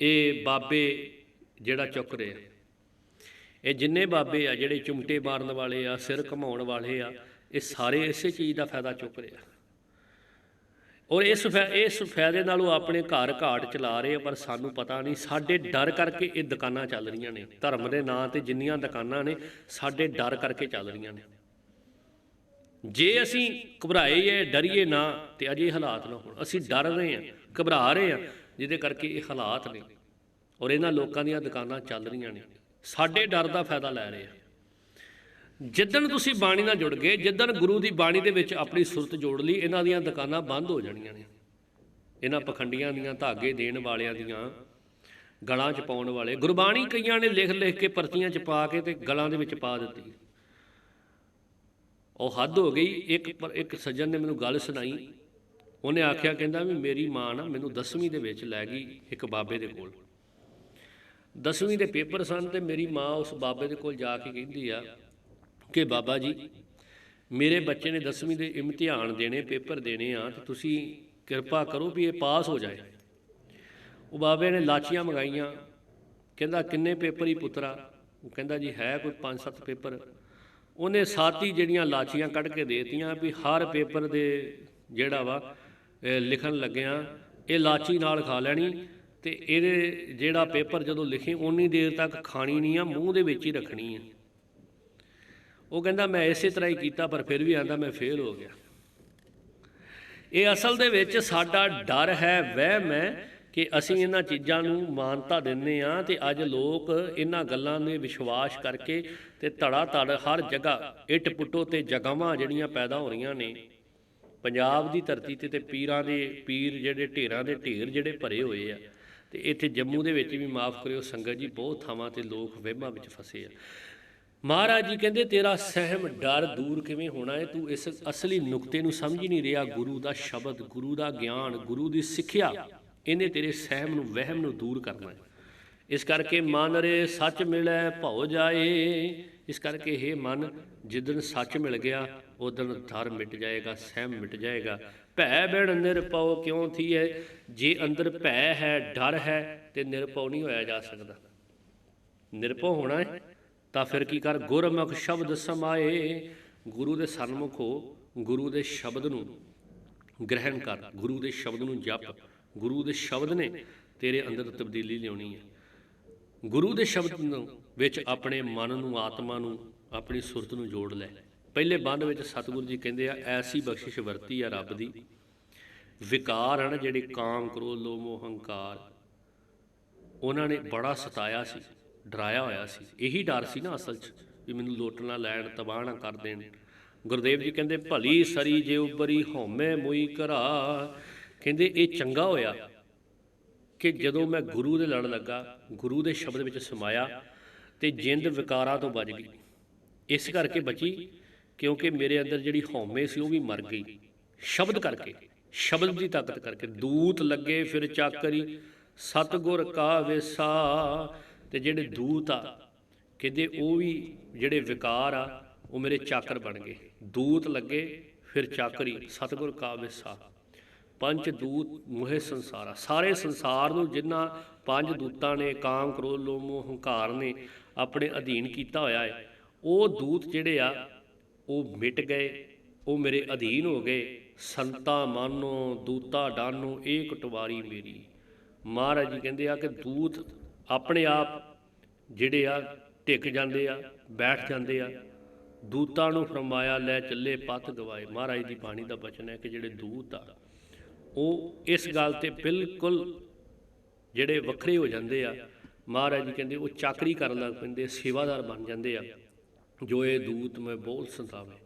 ਇਹ ਬਾਬੇ ਜਿਹੜਾ ਚੁੱਕ ਰਹੇ ਆ। ਇਹ ਜਿੰਨੇ ਬਾਬੇ ਆ ਜਿਹੜੇ ਚੁੰਮਟੇ ਮਾਰਨ ਵਾਲੇ ਆ, ਸਿਰ ਘਮਾਉਣ ਵਾਲੇ ਆ, ਇਹ ਸਾਰੇ ਇਸੇ ਚੀਜ਼ ਦਾ ਫਾਇਦਾ ਚੁੱਕ ਰਹੇ ਆ। ਔਰ ਇਸ ਫੈ- ਇਸ ਫਾਇਦੇ ਨਾਲ ਉਹ ਆਪਣੇ ਘਰ ਘਾਟ ਚਲਾ ਰਹੇ ਆ, ਪਰ ਸਾਨੂੰ ਪਤਾ ਨਹੀਂ, ਸਾਡੇ ਡਰ ਕਰਕੇ ਇਹ ਦੁਕਾਨਾਂ ਚੱਲ ਰਹੀਆਂ ਨੇ। ਧਰਮ ਦੇ ਨਾਂ ਤੇ ਜਿੰਨੀਆਂ ਦੁਕਾਨਾਂ ਨੇ, ਸਾਡੇ ਡਰ ਕਰਕੇ ਚੱਲ ਰਹੀਆਂ ਨੇ। ਜੇ ਅਸੀਂ ਘਬਰਾਈਏ, ਡਰੀਏ ਨਾ, ਤੇ ਅਜੇ ਹਾਲਾਤ ਨਾ ਹੋਣ। ਅਸੀਂ ਡਰ ਰਹੇ ਹਾਂ ਘਬਰਾ ਰਹੇ ਹਾਂ ਜਿਹਦੇ ਕਰਕੇ ਇਹ ਹਾਲਾਤ ਨੇ। ਔਰ ਇਹਨਾਂ ਲੋਕਾਂ ਦੀਆਂ ਦੁਕਾਨਾਂ ਚੱਲ ਰਹੀਆਂ ਨੇ। ਸਾਡੇ ਡਰ ਦਾ ਫਾਇਦਾ ਲੈ ਰਹੇ ਆ। ਜਿੱਦਣ ਤੁਸੀਂ ਬਾਣੀ ਨਾਲ ਜੁੜ ਗਏ, ਜਿੱਦਣ ਗੁਰੂ ਦੀ ਬਾਣੀ ਦੇ ਵਿੱਚ ਆਪਣੀ ਸੁਰਤ ਜੋੜ ਲਈ, ਇਹਨਾਂ ਦੀਆਂ ਦੁਕਾਨਾਂ ਬੰਦ ਹੋ ਜਾਣੀਆਂ ਨੇ। ਇਹਨਾਂ ਪਖੰਡੀਆਂ ਦੀਆਂ, ਧਾਗੇ ਦੇਣ ਵਾਲਿਆਂ ਦੀਆਂ, ਗਲਾਂ 'ਚ ਪਾਉਣ ਵਾਲੇ। ਗੁਰਬਾਣੀ ਕਈਆਂ ਨੇ ਲਿਖ ਲਿਖ ਕੇ ਪਰਚੀਆਂ 'ਚ ਪਾ ਕੇ ਤੇ ਗਲਾਂ ਦੇ ਵਿੱਚ ਪਾ ਦਿੱਤੀ। ਉਹ ਹੱਦ ਹੋ ਗਈ, ਇੱਕ ਪਰ- ਇੱਕ ਸੱਜਣ ਨੇ ਮੈਨੂੰ ਗੱਲ ਸੁਣਾਈ। ਉਹਨੇ ਆਖਿਆ, ਕਹਿੰਦਾ ਵੀ ਮੇਰੀ ਮਾਂ ਨਾ ਮੈਨੂੰ 10ਵੀਂ ਦੇ ਵਿੱਚ ਲੈ ਗਈ ਇੱਕ ਬਾਬੇ ਦੇ ਕੋਲ। 10ਵੀਂ ਦੇ ਪੇਪਰ ਸਨ ਤੇ ਮੇਰੀ ਮਾਂ ਉਸ ਬਾਬੇ ਦੇ ਕੋਲ ਜਾ ਕੇ ਕਹਿੰਦੀ ਆ ਕਿ ਬਾਬਾ ਜੀ, ਮੇਰੇ ਬੱਚੇ ਨੇ 10ਵੀਂ ਦੇ ਇਮਤਿਹਾਨ ਦੇਣੇ, ਪੇਪਰ ਦੇਣੇ ਆ ਤੇ ਤੁਸੀਂ ਕਿਰਪਾ ਕਰੋ ਵੀ ਇਹ ਪਾਸ ਹੋ ਜਾਏ। ਉਹ ਬਾਬੇ ਨੇ ਲਾਚੀਆਂ ਮੰਗਾਈਆਂ। ਕਹਿੰਦਾ, ਕਿੰਨੇ ਪੇਪਰ ਹੀ ਪੁੱਤਰਾ? ਉਹ ਕਹਿੰਦਾ, ਜੀ, ਹੈ ਕੋਈ 5-7 ਪੇਪਰ। ਉਹਨੇ ਸਾਤੀ ਜਿਹੜੀਆਂ ਲਾਚੀਆਂ ਕੱਢ ਕੇ ਦੇਤੀਆਂ ਵੀ ਹਰ ਪੇਪਰ ਦੇ ਜਿਹੜਾ ਵਾ ਲਿਖਣ ਲੱਗਿਆ, ਇਹ ਲਾਚੀ ਨਾਲ ਖਾ ਲੈਣੀ। ਤੇ ਇਹਦੇ ਜਿਹੜਾ ਪੇਪਰ ਜਦੋਂ ਲਿਖੇ ਉਨੀ ਦੇਰ ਤੱਕ ਖਾਣੀ ਨਹੀਂ ਆ, ਮੂੰਹ ਦੇ ਵਿੱਚ ਹੀ ਰੱਖਣੀ ਆ। ਉਹ ਕਹਿੰਦਾ, ਮੈਂ ਇਸੇ ਤਰ੍ਹਾਂ ਹੀ ਕੀਤਾ, ਪਰ ਫਿਰ ਵੀ ਆਂਦਾ, ਮੈਂ ਫੇਲ ਹੋ ਗਿਆ। ਇਹ ਅਸਲ ਦੇ ਵਿੱਚ ਸਾਡਾ ਡਰ ਹੈ, ਵਹਿਮ ਹੈ ਕਿ ਅਸੀਂ ਇਹਨਾਂ ਚੀਜ਼ਾਂ ਨੂੰ ਮਾਨਤਾ ਦਿੰਨੇ ਆ ਤੇ ਅੱਜ ਲੋਕ ਇਹਨਾਂ ਗੱਲਾਂ ਨੇ ਵਿਸ਼ਵਾਸ ਕਰਕੇ ਤੇ ਧੜਾ ਧੜ ਹਰ ਜਗ੍ਹਾ ਇੱਟ ਪੁੱਟੋ ਤੇ ਜਗਾਵਾਂ ਜਿਹੜੀਆਂ ਪੈਦਾ ਹੋ ਰਹੀਆਂ ਨੇ। ਪੰਜਾਬ ਦੀ ਧਰਤੀ ਤੇ ਤੇ ਪੀਰਾਂ ਦੇ, ਪੀਰ ਜਿਹੜੇ ਢੇਰਾਂ ਦੇ ਢੇਰ ਜਿਹੜੇ ਭਰੇ ਹੋਏ ਆ। ਤੇ ਇੱਥੇ ਜੰਮੂ ਦੇ ਵਿੱਚ ਵੀ ਮਾਫ ਕਰਿਓ, ਸੰਗਤ ਜੀ, ਬਹੁਤ ਥਾਵਾਂ ਤੇ ਲੋਕ ਵਹਿਮਾਂ ਵਿੱਚ ਫਸੇ ਆ। ਮਹਾਰਾਜ ਜੀ ਕਹਿੰਦੇ, ਤੇਰਾ ਸਹਿਮ ਡਰ ਦੂਰ ਕਿਵੇਂ ਹੋਣਾ ਹੈ ਤੂੰ ਇਸ ਅਸਲੀ ਨੁਕਤੇ ਨੂੰ ਸਮਝ ਹੀ ਨਹੀਂ ਰਿਹਾ। ਗੁਰੂ ਦਾ ਸ਼ਬਦ, ਗੁਰੂ ਦਾ ਗਿਆਨ, ਗੁਰੂ ਦੀ ਸਿੱਖਿਆ, ਇਹਨੇ ਤੇਰੇ ਸਹਿਮ ਨੂੰ, ਵਹਿਮ ਨੂੰ ਦੂਰ ਕਰਨਾ ਹੈ ਇਸ ਕਰਕੇ ਮਨ ਰੇ ਸੱਚ ਮਿਲੈ, ਭਉ ਜਾਏ। ਇਸ ਕਰਕੇ ਇਹ ਮਨ ਜਿੱਦਨ ਸੱਚ ਮਿਲ ਗਿਆ ਉਦਨ ਡਰ ਮਿਟ ਜਾਏਗਾ, ਸਹਿਮ ਮਿਟ ਜਾਏਗਾ। ਭੈ ਬਿਨ ਨਿਰਭਉ ਕਿਉਂ ਥੀਏ ਜੇ ਅੰਦਰ ਭੈ ਹੈ, ਡਰ ਹੈ, ਤੇ ਨਿਰਭਉ ਨਹੀਂ ਹੋਇਆ ਜਾ ਸਕਦਾ। ਨਿਰਭਉ ਹੋਣਾ ਹੈ ਤਾਂ ਫਿਰ ਕੀ ਕਰ? ਗੁਰਮੁਖ ਸ਼ਬਦ ਸਮਾਏ। ਗੁਰੂ ਦੇ ਸਨਮੁਖ ਹੋ, ਗੁਰੂ ਦੇ ਸ਼ਬਦ ਨੂੰ ਗ੍ਰਹਿਣ ਕਰ। ਗੁਰੂ ਦੇ ਸ਼ਬਦ ਨੂੰ ਜਪ। ਗੁਰੂ ਦੇ ਸ਼ਬਦ ਨੇ ਤੇਰੇ ਅੰਦਰ ਤਬਦੀਲੀ ਲਿਆਉਣੀ ਹੈ ਗੁਰੂ ਦੇ ਸ਼ਬਦ ਨੂੰ ਵਿੱਚ ਆਪਣੇ ਮਨ ਨੂੰ, ਆਤਮਾ ਨੂੰ, ਆਪਣੀ ਸੁਰਤ ਨੂੰ ਜੋੜ ਲੈ। ਪਹਿਲੇ ਬੰਦ ਵਿੱਚ ਸਤਿਗੁਰੂ ਜੀ ਕਹਿੰਦੇ ਆ, ਐਸੀ ਬਖਸ਼ਿਸ਼ ਵਰਤੀ ਆ ਰੱਬ ਦੀ। ਵਿਕਾਰ ਹਨ ਜਿਹੜੇ ਕਾਮ, ਕ੍ਰੋਧ, ਲੋਭ, ਮੋਹ, ਹੰਕਾਰ। ਉਹਨਾਂ ਨੇ ਬੜਾ ਸਤਾਇਆ ਸੀ, ਡਰਾਇਆ ਹੋਇਆ ਸੀ। ਇਹੀ ਡਰ ਸੀ ਨਾ ਅਸਲ 'ਚ ਵੀ ਮੈਨੂੰ ਲੋਟ ਨਾ ਲੈਣ, ਤਬਾਹ ਨਾ ਕਰ ਦੇਣ। ਗੁਰਦੇਵ ਜੀ ਕਹਿੰਦੇ, ਭਲੀ ਸਰੀ ਜੇ ਉਬਰੀ ਹਉਮੈ ਮੋਈ ਘਰਾ। ਕਹਿੰਦੇ, ਇਹ ਚੰਗਾ ਹੋਇਆ ਕਿ ਜਦੋਂ ਮੈਂ ਗੁਰੂ ਦੇ ਲੜ ਲੱਗਾ, ਗੁਰੂ ਦੇ ਸ਼ਬਦ ਵਿੱਚ ਸਮਾਇਆ ਤੇ ਜਿੰਦ ਵਿਕਾਰਾਂ ਤੋਂ ਬਚ ਗਈ। ਇਸ ਕਰਕੇ ਬਚੀ ਕਿਉਂਕਿ ਮੇਰੇ ਅੰਦਰ ਜਿਹੜੀ ਹਉਮੈ ਸੀ ਉਹ ਵੀ ਮਰ ਗਈ। ਸ਼ਬਦ ਕਰਕੇ, ਸ਼ਬਦ ਦੀ ਤਾਕਤ ਕਰਕੇ। ਦੂਤ ਲੱਗੇ, ਫਿਰ ਚਾਕਰੀ, ਸਤਗੁਰ ਕਾ ਵੇਸਾ। ਤੇ ਜਿਹੜੇ ਦੂਤ ਆ, ਕਹਿੰਦੇ ਉਹ ਵੀ ਜਿਹੜੇ ਵਿਕਾਰ ਆ, ਉਹ ਮੇਰੇ ਚਾਕਰ ਬਣ ਗਏ। ਦੂਤ ਲੱਗੇ, ਫਿਰ ਚਾਕਰੀ, ਸਤਗੁਰ ਕਾ ਵੇਸਾ। ਪੰਜ ਦੂਤ ਮੋਹਿ ਸੰਸਾਰਾ। ਸਾਰੇ ਸੰਸਾਰ ਨੂੰ ਜਿਨ੍ਹਾਂ ਪੰਜ ਦੂਤਾਂ ਨੇ, ਕਾਮ, ਕ੍ਰੋਧ, ਲੋਭ, ਮੋਹ, ਹੰਕਾਰ ਨੇ ਆਪਣੇ ਅਧੀਨ ਕੀਤਾ ਹੋਇਆ ਹੈ, ਉਹ ਦੂਤ ਜਿਹੜੇ ਆ ਉਹ ਮਿਟ ਗਏ, ਉਹ ਮੇਰੇ ਅਧੀਨ ਹੋ ਗਏ। ਸੰਤਾ ਮਾਨੋ, ਦੂਤਾ ਡਾਨੋ ਇਹ ਕਟਵਾਰੀ ਮੇਰੀ। ਮਹਾਰਾਜ ਜੀ ਕਹਿੰਦੇ ਆ ਕਿ ਦੂਤ ਆਪਣੇ ਆਪ ਜਿਹੜੇ ਆ ਟਿਕ ਜਾਂਦੇ ਆ, ਬੈਠ ਜਾਂਦੇ ਆ। ਦੂਤਾਂ ਨੂੰ ਫਰਮਾਇਆ, ਲੈ ਚੱਲੇ ਪੱਤ ਗਵਾਏ। ਮਹਾਰਾਜ ਦੀ ਬਾਣੀ ਦਾ ਬਚਨ ਹੈ ਕਿ ਜਿਹੜੇ ਦੂਤ ਆ, ਉਹ ਇਸ ਗੱਲ ਤੇ ਬਿਲਕੁਲ ਜਿਹੜੇ ਵੱਖਰੇ ਹੋ ਜਾਂਦੇ ਆ, ਮਹਾਰਾਜ ਜੀ ਕਹਿੰਦੇ ਉਹ ਚਾਕਰੀ ਕਰਨ ਲੱਗ ਪੈਂਦੇ, ਸੇਵਾਦਾਰ ਬਣ ਜਾਂਦੇ ਆ। ਜੋ ਇਹ ਦੂਤ ਮੈਂ ਬਹੁਤ ਸੰਤਾਵੇ,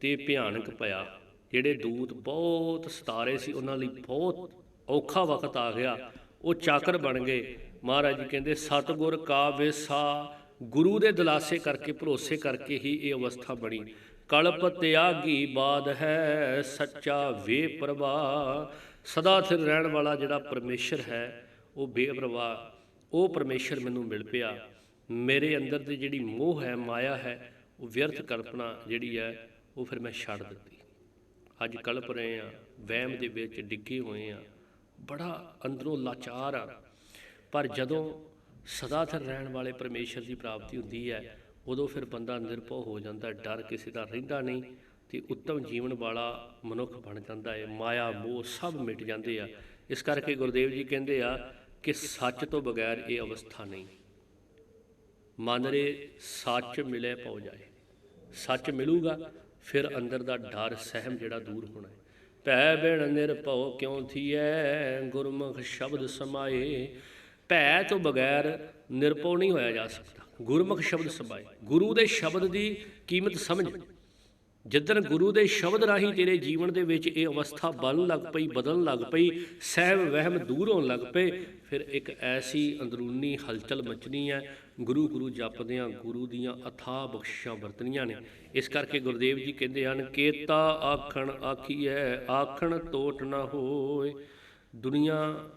ਤੇ ਭਿਆਨਕ ਪਿਆ। ਜਿਹੜੇ ਦੂਤ ਬਹੁਤ ਸਤਾਰੇ ਸੀ, ਉਹਨਾਂ ਲਈ ਬਹੁਤ ਔਖਾ ਵਕਤ ਆ ਗਿਆ। ਉਹ ਚਾਕਰ ਬਣ ਗਏ। ਮਹਾਰਾਜ ਜੀ ਕਹਿੰਦੇ, ਸਤਗੁਰ ਕਾ ਵੇਸਾ ਗੁਰੂ ਦੇ ਦਿਲਾਸੇ ਕਰਕੇ, ਭਰੋਸੇ ਕਰਕੇ ਹੀ ਇਹ ਅਵਸਥਾ ਬਣੀ। ਕਲਪ ਤਿਆਗੀ ਬਾਦ ਹੈ, ਸੱਚਾ ਵੇ ਪ੍ਰਵਾਹ ਸਦਾ ਸਿਰ ਰਹਿਣ ਵਾਲਾ ਜਿਹੜਾ ਪਰਮੇਸ਼ਰ ਹੈ, ਉਹ ਬੇਪਰਵਾਹ। ਉਹ ਪਰਮੇਸ਼ਰ ਮੈਨੂੰ ਮਿਲ ਪਿਆ। ਮੇਰੇ ਅੰਦਰ ਦੀ ਜਿਹੜੀ ਮੋਹ ਹੈ, ਮਾਇਆ ਹੈ, ਉਹ ਵਿਅਰਥ ਕਲਪਨਾ ਜਿਹੜੀ ਹੈ, ਉਹ ਫਿਰ ਮੈਂ ਛੱਡ ਦਿੱਤੀ। ਅੱਜ ਕਲਪ ਰਹੇ ਆ ਵਹਿਮ ਦੇ ਵਿੱਚ ਡਿੱਗੇ ਹੋਏ ਆ ਬੜਾ ਅੰਦਰੋਂ ਲਾਚਾਰ ਆ। ਪਰ ਜਦੋਂ ਸਦਾ ਸਿਰ ਰਹਿਣ ਵਾਲੇ ਪਰਮੇਸ਼ਰ ਦੀ ਪ੍ਰਾਪਤੀ ਹੁੰਦੀ ਹੈ, ਉਦੋਂ ਫਿਰ ਬੰਦਾ ਨਿਰਭਉ ਹੋ ਜਾਂਦਾ, ਡਰ ਕਿਸੇ ਦਾ ਰਹਿੰਦਾ ਨਹੀਂ ਤੇ ਉੱਤਮ ਜੀਵਨ ਵਾਲਾ ਮਨੁੱਖ ਬਣ ਜਾਂਦਾ ਹੈ। ਮਾਇਆ, ਮੋਹ ਸਭ ਮਿਟ ਜਾਂਦੇ ਆ। ਇਸ ਕਰਕੇ ਗੁਰਦੇਵ ਜੀ ਕਹਿੰਦੇ ਆ ਕਿ ਸੱਚ ਤੋਂ ਬਗੈਰ ਇਹ ਅਵਸਥਾ ਨਹੀਂ। ਮਨ ਰੇ ਸੱਚ ਮਿਲੇ ਪਉ ਜਾਏ। ਸੱਚ ਮਿਲੂਗਾ, ਫਿਰ ਅੰਦਰ ਦਾ ਡਰ, ਸਹਿਮ ਜਿਹੜਾ ਦੂਰ ਹੋਣਾ ਹੈ। ਭੈ ਬਿਨ ਨਿਰਭਉ ਕਿਉ ਥੀਐ? ਗੁਰਮੁਖ ਸ਼ਬਦ ਸਮਾਏ। ਭੈ ਤੋਂ ਬਗੈਰ ਨਿਰਭਉ ਨਹੀਂ ਹੋਇਆ ਜਾ ਸਕਦਾ। ਗੁਰਮੁਖ ਸ਼ਬਦ ਸਮਾਏ। ਗੁਰੂ ਦੇ ਸ਼ਬਦ ਦੀ ਕੀਮਤ ਸਮਝ। ਜਿੱਦਣ ਗੁਰੂ ਦੇ ਸ਼ਬਦ ਰਾਹੀਂ ਤੇਰੇ ਜੀਵਨ ਦੇ ਵਿੱਚ ਇਹ ਅਵਸਥਾ ਬਣਨ ਲੱਗ ਪਈ, ਬਦਲਣ ਲੱਗ ਪਈ ਸਹਿਮ ਵਹਿਮ ਦੂਰ ਹੋਣ ਲੱਗ ਪਏ, ਫਿਰ ਇੱਕ ਐਸੀ ਅੰਦਰੂਨੀ ਹਲਚਲ ਮਚਣੀ ਹੈ ਗੁਰੂ ਗੁਰੂ ਜਪਦਿਆਂ ਗੁਰੂ ਦੀਆਂ ਅਥਾ ਬਖਸ਼ਿਸ਼ਾਂ ਵਰਤਣੀਆਂ ਨੇ। ਇਸ ਕਰਕੇ ਗੁਰਦੇਵ ਜੀ ਕਹਿੰਦੇ ਹਨ, ਕੇਤਾ ਆਖਣ ਆਖੀਐ, ਆਖਣ ਤੋਟ ਨਾ ਹੋਏ। ਦੁਨੀਆ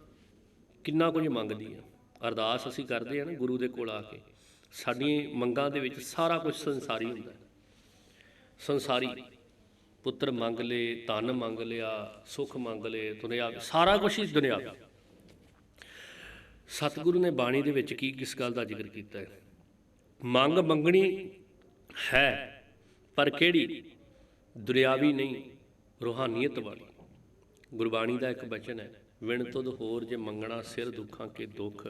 ਕਿੰਨਾ ਕੁਝ ਮੰਗਦੀ ਹੈ ਅਰਦਾਸ ਅਸੀਂ ਕਰਦੇ ਹਾਂ ਨਾ ਗੁਰੂ ਦੇ ਕੋਲ ਆ ਕੇ। ਸਾਡੀਆਂ ਮੰਗਾਂ ਦੇ ਵਿੱਚ ਸਾਰਾ ਕੁਝ ਸੰਸਾਰੀ ਹੁੰਦਾ। ਹੈ ਸੰਸਾਰੀ, ਪੁੱਤਰ ਮੰਗ ਲੇ, ਧਨ ਮੰਗ ਲਿਆ, ਸੁਖ ਮੰਗ ਲੇ ਦੁਨਿਆ ਸਾਰਾ ਕੁਝ ਹੀ ਦੁਨਿਆਵੀ। ਸਤਿਗੁਰੂ ਨੇ ਬਾਣੀ ਦੇ ਵਿੱਚ ਕੀ ਕਿਸ ਗੱਲ ਦਾ ਜ਼ਿਕਰ ਕੀਤਾ ਹੈ? ਮੰਗ ਮੰਗਣੀ ਹੈ, ਪਰ ਕਿਹੜੀ? ਦੁਨਿਆਵੀ ਨਹੀਂ, ਰੂਹਾਨੀਅਤ ਵਾਲੀ। ਗੁਰਬਾਣੀ ਦਾ ਇੱਕ ਬਚਨ ਹੈ, ਵਿਣ ਤੁਧ ਹੋਰ ਜੇ ਮੰਗਣਾ ਸਿਰ ਦੁੱਖਾਂ ਕੇ ਦੁੱਖ,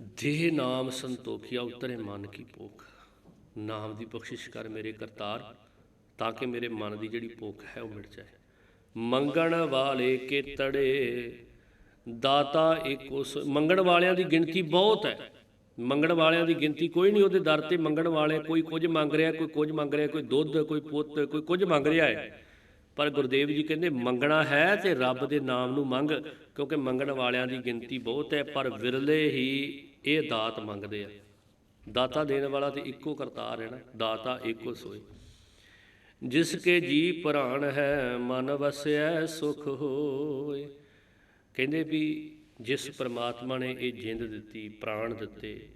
ਦੇਹ ਨਾਮ ਸੰਤੋਖਿਆ ਉਤਰੇ ਮਨ ਕੀ ਭੁੱਖ। ਨਾਮ ਦੀ ਬਖਸ਼ਿਸ਼ ਕਰ ਮੇਰੇ ਕਰਤਾਰ, ਤਾਂ ਕਿ ਮੇਰੇ ਮਨ ਦੀ ਜਿਹੜੀ ਭੁੱਖ ਹੈ ਉਹ ਮਿਟ ਜਾਏ। ਮੰਗਣ ਵਾਲੇ ਕੇਤੜੇ ਦਾਤਾ ਇੱਕੋ ਸ- ਮੰਗਣ ਵਾਲਿਆਂ ਦੀ ਗਿਣਤੀ ਬਹੁਤ ਹੈ। ਮੰਗਣ ਵਾਲਿਆਂ ਦੀ ਗਿਣਤੀ ਕੋਈ ਨਹੀਂ, ਉਹਦੇ ਦਰ ਤੇ ਮੰਗਣ ਵਾਲੇ ਕੋਈ ਕੁਝ ਮੰਗ ਰਿਹਾ, ਕੋਈ ਕੁਝ ਮੰਗ ਰਿਹਾ, ਕੋਈ ਦੁੱਧ, ਕੋਈ ਪੁੱਤ, ਕੋਈ ਕੁਝ ਮੰਗ ਰਿਹਾ ਹੈ। ਪਰ ਗੁਰਦੇਵ ਜੀ ਕਹਿੰਦੇ, ਮੰਗਣਾ ਹੈ ਤੇ ਰੱਬ ਦੇ ਨਾਮ ਨੂੰ ਮੰਗ, ਕਿਉਂਕਿ ਮੰਗਣ ਵਾਲਿਆਂ ਦੀ ਗਿਣਤੀ ਬਹੁਤ ਹੈ, ਪਰ ਵਿਰਲੇ ਹੀ ਇਹ ਦਾਤ ਮੰਗਦੇ ਆ। ਦਾਤਾ ਦੇਣ ਵਾਲਾ ਤੇ ਇੱਕੋ ਕਰਤਾਰ ਹੈ ਨਾ, ਦਾਤਾ ਇੱਕੋ ਸੋਏ। ਜਿਸ ਕੇ ਜੀ ਪ੍ਰਾਣ ਹੈ, ਮਨ ਵਸਿਆ ਸੁਖ ਹੋਏ। ਕਹਿੰਦੇ ਵੀ ਜਿਸ ਪ੍ਰਮਾਤਮਾ ਨੇ ਇਹ ਜਿੰਦ ਦਿੱਤੀ, ਪ੍ਰਾਣ ਦਿੱਤੇ,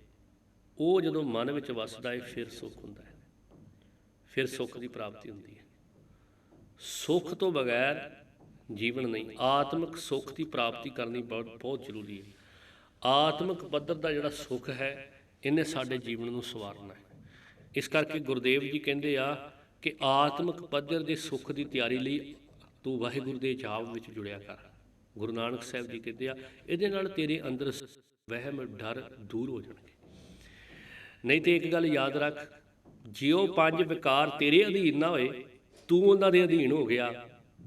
ਉਹ ਜਦੋਂ ਮਨ ਵਿੱਚ ਵਸਦਾ ਹੈ ਫਿਰ ਸੁੱਖ ਹੁੰਦਾ ਹੈ। ਫਿਰ ਸੁੱਖ ਦੀ ਪ੍ਰਾਪਤੀ ਹੁੰਦੀ ਹੈ। ਸੁੱਖ ਤੋਂ ਬਗੈਰ ਜੀਵਨ ਨਹੀਂ, ਆਤਮਿਕ ਸੁੱਖ ਦੀ ਪ੍ਰਾਪਤੀ ਕਰਨੀ ਬਹੁਤ ਬਹੁਤ ਜ਼ਰੂਰੀ ਹੈ। ਆਤਮਿਕ ਪੱਧਰ ਦਾ ਜਿਹੜਾ ਸੁੱਖ ਹੈ, ਇਹਨੇ ਸਾਡੇ ਜੀਵਨ ਨੂੰ ਸਵਾਰਨਾ ਹੈ। ਇਸ ਕਰਕੇ ਗੁਰਦੇਵ ਜੀ ਕਹਿੰਦੇ ਆ ਕਿ ਆਤਮਿਕ ਪੱਧਰ ਦੇ ਸੁੱਖ ਦੀ ਤਿਆਰੀ ਲਈ ਤੂੰ ਵਾਹਿਗੁਰੂ ਦੇ ਜਾਪ ਵਿੱਚ ਜੁੜਿਆ ਕਰ। ਗੁਰੂ ਨਾਨਕ ਸਾਹਿਬ ਜੀ ਕਹਿੰਦੇ ਆ, ਇਹਦੇ ਨਾਲ ਤੇਰੇ ਅੰਦਰ ਵਹਿਮ, ਡਰ ਦੂਰ ਹੋ ਜਾਣਗੇ। ਨਹੀਂ ਤੇ ਇੱਕ ਗੱਲ ਯਾਦ ਰੱਖ, ਜਿਉ ਪੰਜ ਵਿਕਾਰ ਤੇਰੇ ਅਧੀਨ ਨਾ ਹੋਏ, ਤੂੰ ਉਹਨਾਂ ਦੇ ਅਧੀਨ ਹੋ ਗਿਆ,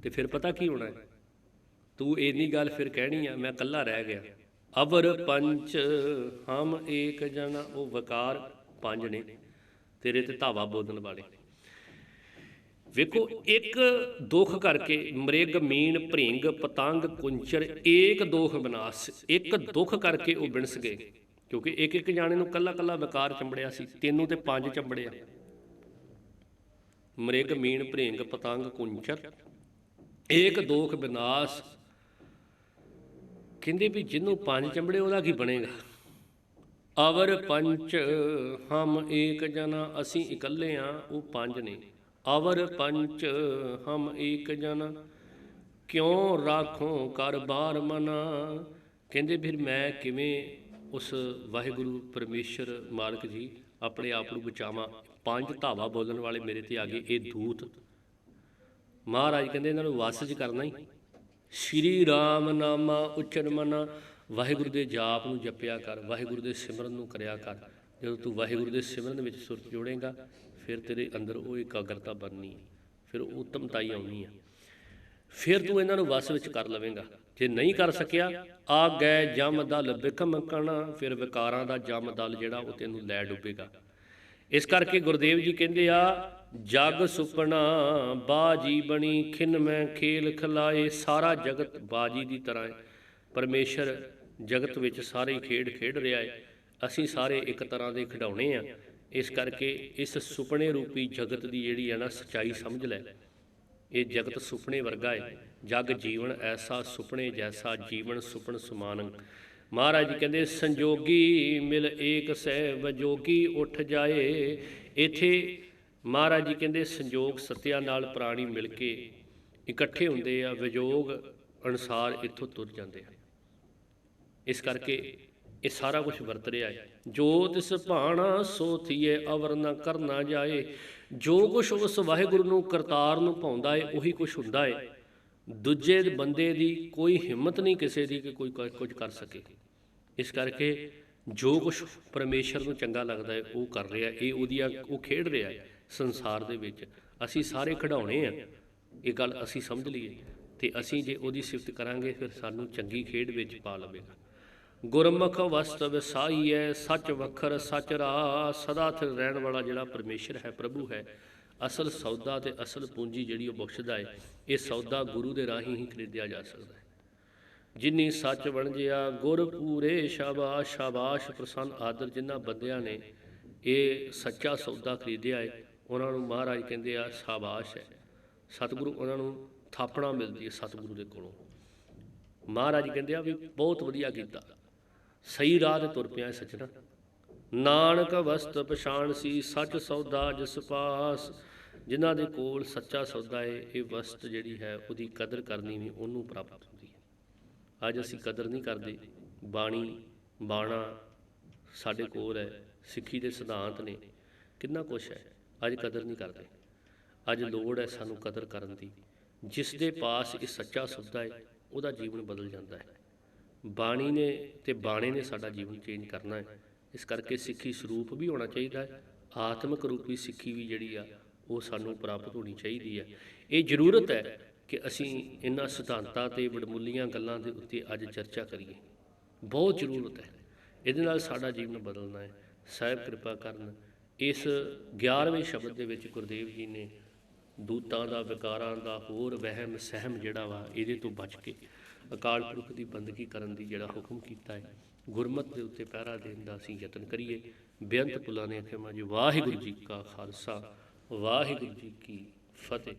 ਤੇ ਫਿਰ ਪਤਾ ਕੀ ਹੋਣਾ ਤੂੰ ਇੰਨੀ ਗੱਲ ਫਿਰ ਕਹਿਣੀ ਆ, ਮੈਂ ਇਕੱਲਾ ਰਹਿ ਗਿਆ। ਅਵਰ ਪੰਚ ਹਮ ਏਕ ਜਨ, ਉਹ ਵਿਕਾਰ ਪੰਜ ਨੇ, ਤੇਰੇ ਤੇ ਧਾਵਾ ਬੋਲਣ ਵਾਲੇ। ਵੇਖੋ, ਇੱਕ ਦੁੱਖ ਕਰਕੇ ਮ੍ਰਿਗ, ਮੀਨ, ਭ੍ਰਿੰਗ, ਪਤੰਗ ਕੁੰਚਰ ਏਕ ਦੋਖ ਬਨਾਸ, ਇੱਕ ਦੁੱਖ ਕਰਕੇ ਉਹ ਬਿਣਸ ਗਏ। ਕਿਉਂਕਿ ਇੱਕ ਇੱਕ ਜਾਣੇ ਨੂੰ ਕੱਲਾ ਕੱਲਾ ਵਿਕਾਰ ਚੰਬੜਿਆ ਸੀ, ਤੈਨੂੰ ਤੇ ਪੰਜ ਚੰਬੜਿਆ। ਮ੍ਰਿਗ, ਮੀਨ, ਭ੍ਰਿੰਗ, ਪਤੰਗ ਕੁੰਚਰ ਏਕ ਦੋਖ ਬਿਨਾਸ਼। ਕਹਿੰਦੇ ਵੀ ਜਿਹਨੂੰ ਪੰਜ ਚੰਬੜੇ, ਉਹਦਾ ਕੀ ਬਣੇਗਾ? ਅਵਰ ਪੰਚ, ਹਮ ਏਕ ਜਨਾ, ਅਸੀਂ ਇਕੱਲੇ ਆ, ਉਹ ਪੰਜ ਨੇ। ਅਵਰ ਪੰਚ ਹਮ ਏਕ ਜਨ, ਕਿਉਂ ਰਾਖੋ ਕਰ ਬਾਰ ਮਨਾ? ਕਹਿੰਦੇ ਫਿਰ ਮੈਂ ਕਿਵੇਂ ਉਸ ਵਾਹਿਗੁਰੂ ਪਰਮੇਸ਼ਰ ਮਾਲਕ ਜੀ ਆਪਣੇ ਆਪ ਨੂੰ ਬਚਾਵਾਂ? ਪੰਜ ਧਾਵਾ ਬੋਲਣ ਵਾਲੇ ਮੇਰੇ ਤੇ ਆ ਗਏ ਇਹ ਦੂਤ। ਮਹਾਰਾਜ ਕਹਿੰਦੇ ਇਹਨਾਂ ਨੂੰ ਵਸ ਚ ਕਰਨਾ ਹੀ। ਸ਼੍ਰੀ ਰਾਮ ਨਾਮਾ ਉਚਰ ਮਨਾ, ਵਾਹਿਗੁਰੂ ਦੇ ਜਾਪ ਨੂੰ ਜਪਿਆ ਕਰ, ਵਾਹਿਗੁਰੂ ਦੇ ਸਿਮਰਨ ਨੂੰ ਕਰਿਆ ਕਰ। ਜਦੋਂ ਤੂੰ ਵਾਹਿਗੁਰੂ ਦੇ ਸਿਮਰਨ ਵਿੱਚ ਸੁਰਤ ਜੋੜੇਗਾ ਫਿਰ ਤੇਰੇ ਅੰਦਰ ਉਹ ਇਕਾਗਰਤਾ ਬਣਨੀ ਹੈ, ਫਿਰ ਉਹ ਉਤਮਤਾਈ ਆਉਣੀ ਹੈ ਫਿਰ ਤੂੰ ਇਹਨਾਂ ਨੂੰ ਵਸ ਵਿੱਚ ਕਰ ਲਵੇਂਗਾ। ਜੇ ਨਹੀਂ ਕਰ ਸਕਿਆ, ਆ ਗਏ ਜਮ ਦਲ ਬਿਕਮ ਕਣਾ ਫਿਰ ਵਿਕਾਰਾਂ ਦਾ ਜਮ ਦਲ ਜਿਹੜਾ ਉਹ ਤੈਨੂੰ ਲੈ ਡੁੱਬੇਗਾ। ਇਸ ਕਰਕੇ ਗੁਰਦੇਵ ਜੀ ਕਹਿੰਦੇ ਆ, ਜਗ ਸੁਪਨਾ, ਬਾਜੀ ਬਣੀ, ਖਿਨ ਮੈਂ ਖੇਲ ਖਲਾਏ, ਸਾਰਾ ਜਗਤ ਬਾਜੀ ਦੀ ਤਰ੍ਹਾਂ ਹੈ। ਪਰਮੇਸ਼ਰ ਜਗਤ ਵਿੱਚ ਸਾਰੇ ਖੇਡ ਖੇਡ ਰਿਹਾ ਹੈ। ਅਸੀਂ ਸਾਰੇ ਇੱਕ ਤਰ੍ਹਾਂ ਦੇ ਖਿਡੌਣੇ ਆ। ਇਸ ਕਰਕੇ ਇਸ ਸੁਪਨੇ ਰੂਪੀ ਜਗਤ ਦੀ ਜਿਹੜੀ ਹੈ ਨਾ ਸਚਾਈ ਸਮਝ ਲੈ। ਇਹ ਜਗਤ ਸੁਪਨੇ ਵਰਗਾ ਹੈ। ਜਗ ਜੀਵਨ ਐਸਾ ਸੁਪਨੇ ਜੈਸਾ ਜੀਵਨ ਸੁਪਨ ਸਮਾਨ। ਮਹਾਰਾਜ ਜੀ ਕਹਿੰਦੇ, ਸੰਜੋਗੀ ਮਿਲ ਏਕ ਸਹਿ ਵਜੋਗੀ ਉੱਠ ਜਾਏ। ਇਥੇ ਮਹਾਰਾਜ ਜੀ ਕਹਿੰਦੇ, ਸੰਜੋਗ ਸਤਿਆ ਨਾਲ ਪ੍ਰਾਣੀ ਮਿਲ ਕੇ ਇਕੱਠੇ ਹੁੰਦੇ ਆ। ਵਿਜੋਗ ਅਨਸਾਰ ਇੱਥੋਂ ਤੁਰ ਜਾਂਦੇ ਆ। ਇਸ ਕਰਕੇ ਇਹ ਸਾਰਾ ਕੁਝ ਵਰਤ ਰਿਹਾ ਹੈ। ਜੋ ਤਿਸ ਭਾਣਾ ਸੋ ਥੀਏ, ਅਵਰ ਨਾ ਕਰਨਾ ਜਾਏ। ਜੋ ਕੁਝ ਉਸ ਵਾਹਿਗੁਰੂ ਨੂੰ ਕਰਤਾਰ ਨੂੰ ਪਾਉਂਦਾ ਹੈ ਉਹੀ ਕੁਝ ਹੁੰਦਾ ਹੈ ਦੂਜੇ ਬੰਦੇ ਦੀ ਕੋਈ ਹਿੰਮਤ ਨਹੀਂ ਕਿਸੇ ਦੀ ਕਿ ਕੋਈ ਕੁਝ ਕਰ ਸਕੇ। ਇਸ ਕਰਕੇ ਜੋ ਕੁਝ ਪਰਮੇਸ਼ਰ ਨੂੰ ਚੰਗਾ ਲੱਗਦਾ ਹੈ ਉਹ ਕਰ ਰਿਹਾ ਇਹ ਉਹਦੀਆਂ, ਉਹ ਖੇਡ ਰਿਹਾ ਹੈ ਸੰਸਾਰ ਦੇ ਵਿੱਚ। ਅਸੀਂ ਸਾਰੇ ਖਿਡਾਉਣੇ ਆ। ਇਹ ਗੱਲ ਅਸੀਂ ਸਮਝ ਲਈਏ। ਤੇ ਅਸੀਂ ਜੇ ਉਹਦੀ ਸਿਫਤ ਕਰਾਂਗੇ, ਫਿਰ ਸਾਨੂੰ ਚੰਗੀ ਖੇਡ ਵਿੱਚ ਪਾ ਲਵੇਗਾ। ਗੁਰਮੁਖ ਵਸਤ ਵਸਾਈਐ ਸੱਚ ਵਖਰ ਸੱਚ ਰਾ। ਸਦਾ ਥਿਰ ਰਹਿਣ ਵਾਲਾ ਜਿਹੜਾ ਪਰਮੇਸ਼ਰ ਹੈ, ਪ੍ਰਭੂ ਹੈ, ਅਸਲ ਸੌਦਾ ਤੇ ਅਸਲ ਪੂੰਜੀ ਜਿਹੜੀ ਉਹ ਬਖਸ਼ਦਾ ਹੈ ਇਹ ਸੌਦਾ ਗੁਰੂ ਦੇ ਰਾਹੀਂ ਹੀ ਖਰੀਦਿਆ ਜਾ ਸਕਦਾ ਹੈ ਜਿਨੀ ਸੱਚ ਵਣਜਿਆ ਗੁਰ ਪੂਰੇ ਸ਼ਾਬਾਸ਼ ਸ਼ਾਬਾਸ਼ ਪ੍ਰਸੰਨ ਆਦਰ ਜਿਨ੍ਹਾਂ ਬੰਦਿਆਂ ਨੇ ਇਹ ਸੱਚਾ ਸੌਦਾ ਖਰੀਦਿਆ ਹੈ ਉਹਨਾਂ ਨੂੰ ਮਹਾਰਾਜ ਕਹਿੰਦੇ ਆ, ਸ਼ਾਬਾਸ਼ ਹੈ। ਸਤਿਗੁਰੂ ਉਹਨਾਂ ਨੂੰ ਥਾਪਣਾ ਮਿਲਦੀ ਹੈ ਸਤਿਗੁਰੂ ਦੇ ਕੋਲੋਂ। ਮਹਾਰਾਜ ਕਹਿੰਦੇ ਆ ਵੀ ਬਹੁਤ ਵਧੀਆ ਕੀਤਾ। ਸਹੀ ਰਾਹ ਤੇ ਤੁਰ ਪਿਆ ਸੱਜਣਾ। ਨਾਨਕ ਵਸਤ ਪਛਾਣ ਸੀ ਸੱਚ ਸੌਦਾ ਜਿਸ ਪਾਸ। ਜਿਨ੍ਹਾਂ ਦੇ ਕੋਲ ਸੱਚਾ ਸੌਦਾ ਏ, ਇਹ ਵਸਤ ਜਿਹੜੀ ਹੈ, ਉਹਦੀ ਕਦਰ ਕਰਨੀ ਵੀ ਉਹਨੂੰ ਪ੍ਰਾਪਤ ਹੁੰਦੀ ਹੈ। ਅੱਜ ਅਸੀਂ ਕਦਰ ਨਹੀਂ ਕਰਦੇ। ਬਾਣੀ, ਬਾਣਾ ਸਾਡੇ ਕੋਲ ਹੈ। ਸਿੱਖੀ ਦੇ ਸਿਧਾਂਤ ਨੇ। ਕਿੰਨਾ ਕੁਛ ਹੈ। ਅੱਜ ਕਦਰ ਨਹੀਂ ਕਰਦੇ। ਅੱਜ ਲੋੜ ਹੈ ਸਾਨੂੰ ਕਦਰ ਕਰਨ ਦੀ। ਜਿਸ ਦੇ ਪਾਸ ਇਹ ਸੱਚਾ ਸੌਦਾ ਏ, ਉਹਦਾ ਜੀਵਨ ਬਦਲ ਜਾਂਦਾ ਹੈ। ਬਾਣੀ ਨੇ ਤੇ ਬਾਣੀ ਨੇ ਸਾਡਾ ਜੀਵਨ ਚੇਂਜ ਕਰਨਾ ਹੈ। ਇਸ ਕਰਕੇ ਸਿੱਖੀ ਸਰੂਪ ਵੀ ਹੋਣਾ ਚਾਹੀਦਾ ਹੈ। ਆਤਮਿਕ ਰੂਪੀ ਸਿੱਖੀ ਵੀ ਜਿਹੜੀ ਆ, ਉਹ ਸਾਨੂੰ ਪ੍ਰਾਪਤ ਹੋਣੀ ਚਾਹੀਦੀ ਹੈ। ਇਹ ਜ਼ਰੂਰਤ ਹੈ ਕਿ ਅਸੀਂ ਇਹਨਾਂ ਸਿਧਾਂਤਾਂ ਤੇ ਵਡਮੁੱਲੀਆਂ ਗੱਲਾਂ ਦੇ ਉੱਤੇ ਅੱਜ ਚਰਚਾ ਕਰੀਏ। ਬਹੁਤ ਜ਼ਰੂਰਤ ਹੈ। ਇਹਦੇ ਨਾਲ ਸਾਡਾ ਜੀਵਨ ਬਦਲਣਾ ਹੈ। ਸਾਹਿਬ ਕਿਰਪਾ ਕਰਨ, ਇਸ 11ਵੇਂ ਸ਼ਬਦ ਦੇ ਵਿੱਚ ਗੁਰਦੇਵ ਜੀ ਨੇ ਦੂਤਾਂ ਦਾ, ਵਿਕਾਰਾਂ ਦਾ, ਹੋਰ ਵਹਿਮ ਸਹਿਮ ਜਿਹੜਾ ਵਾ, ਇਹਦੇ ਤੋਂ ਬਚ ਕੇ ਅਕਾਲ ਪੁਰਖ ਦੀ ਬੰਦਗੀ ਕਰਨ ਦੀ ਜਿਹੜਾ ਹੁਕਮ ਕੀਤਾ ਹੈ, ਗੁਰਮਤ ਦੇ ਉੱਤੇ ਪਹਿਰਾ ਦੇਣ ਦਾ ਅਸੀਂ ਯਤਨ ਕਰੀਏ। ਬੇਅੰਤ ਪੁੱਲਾਂ ਨੇ ਆਖਿਆ, ਮਾ ਜੀ, ਵਾਹਿਗੁਰੂ ਜੀ ਕਾ ਖਾਲਸਾ, ਵਾਹਿਗੁਰੂ ਜੀ ਕੀ ਫਤਿਹ।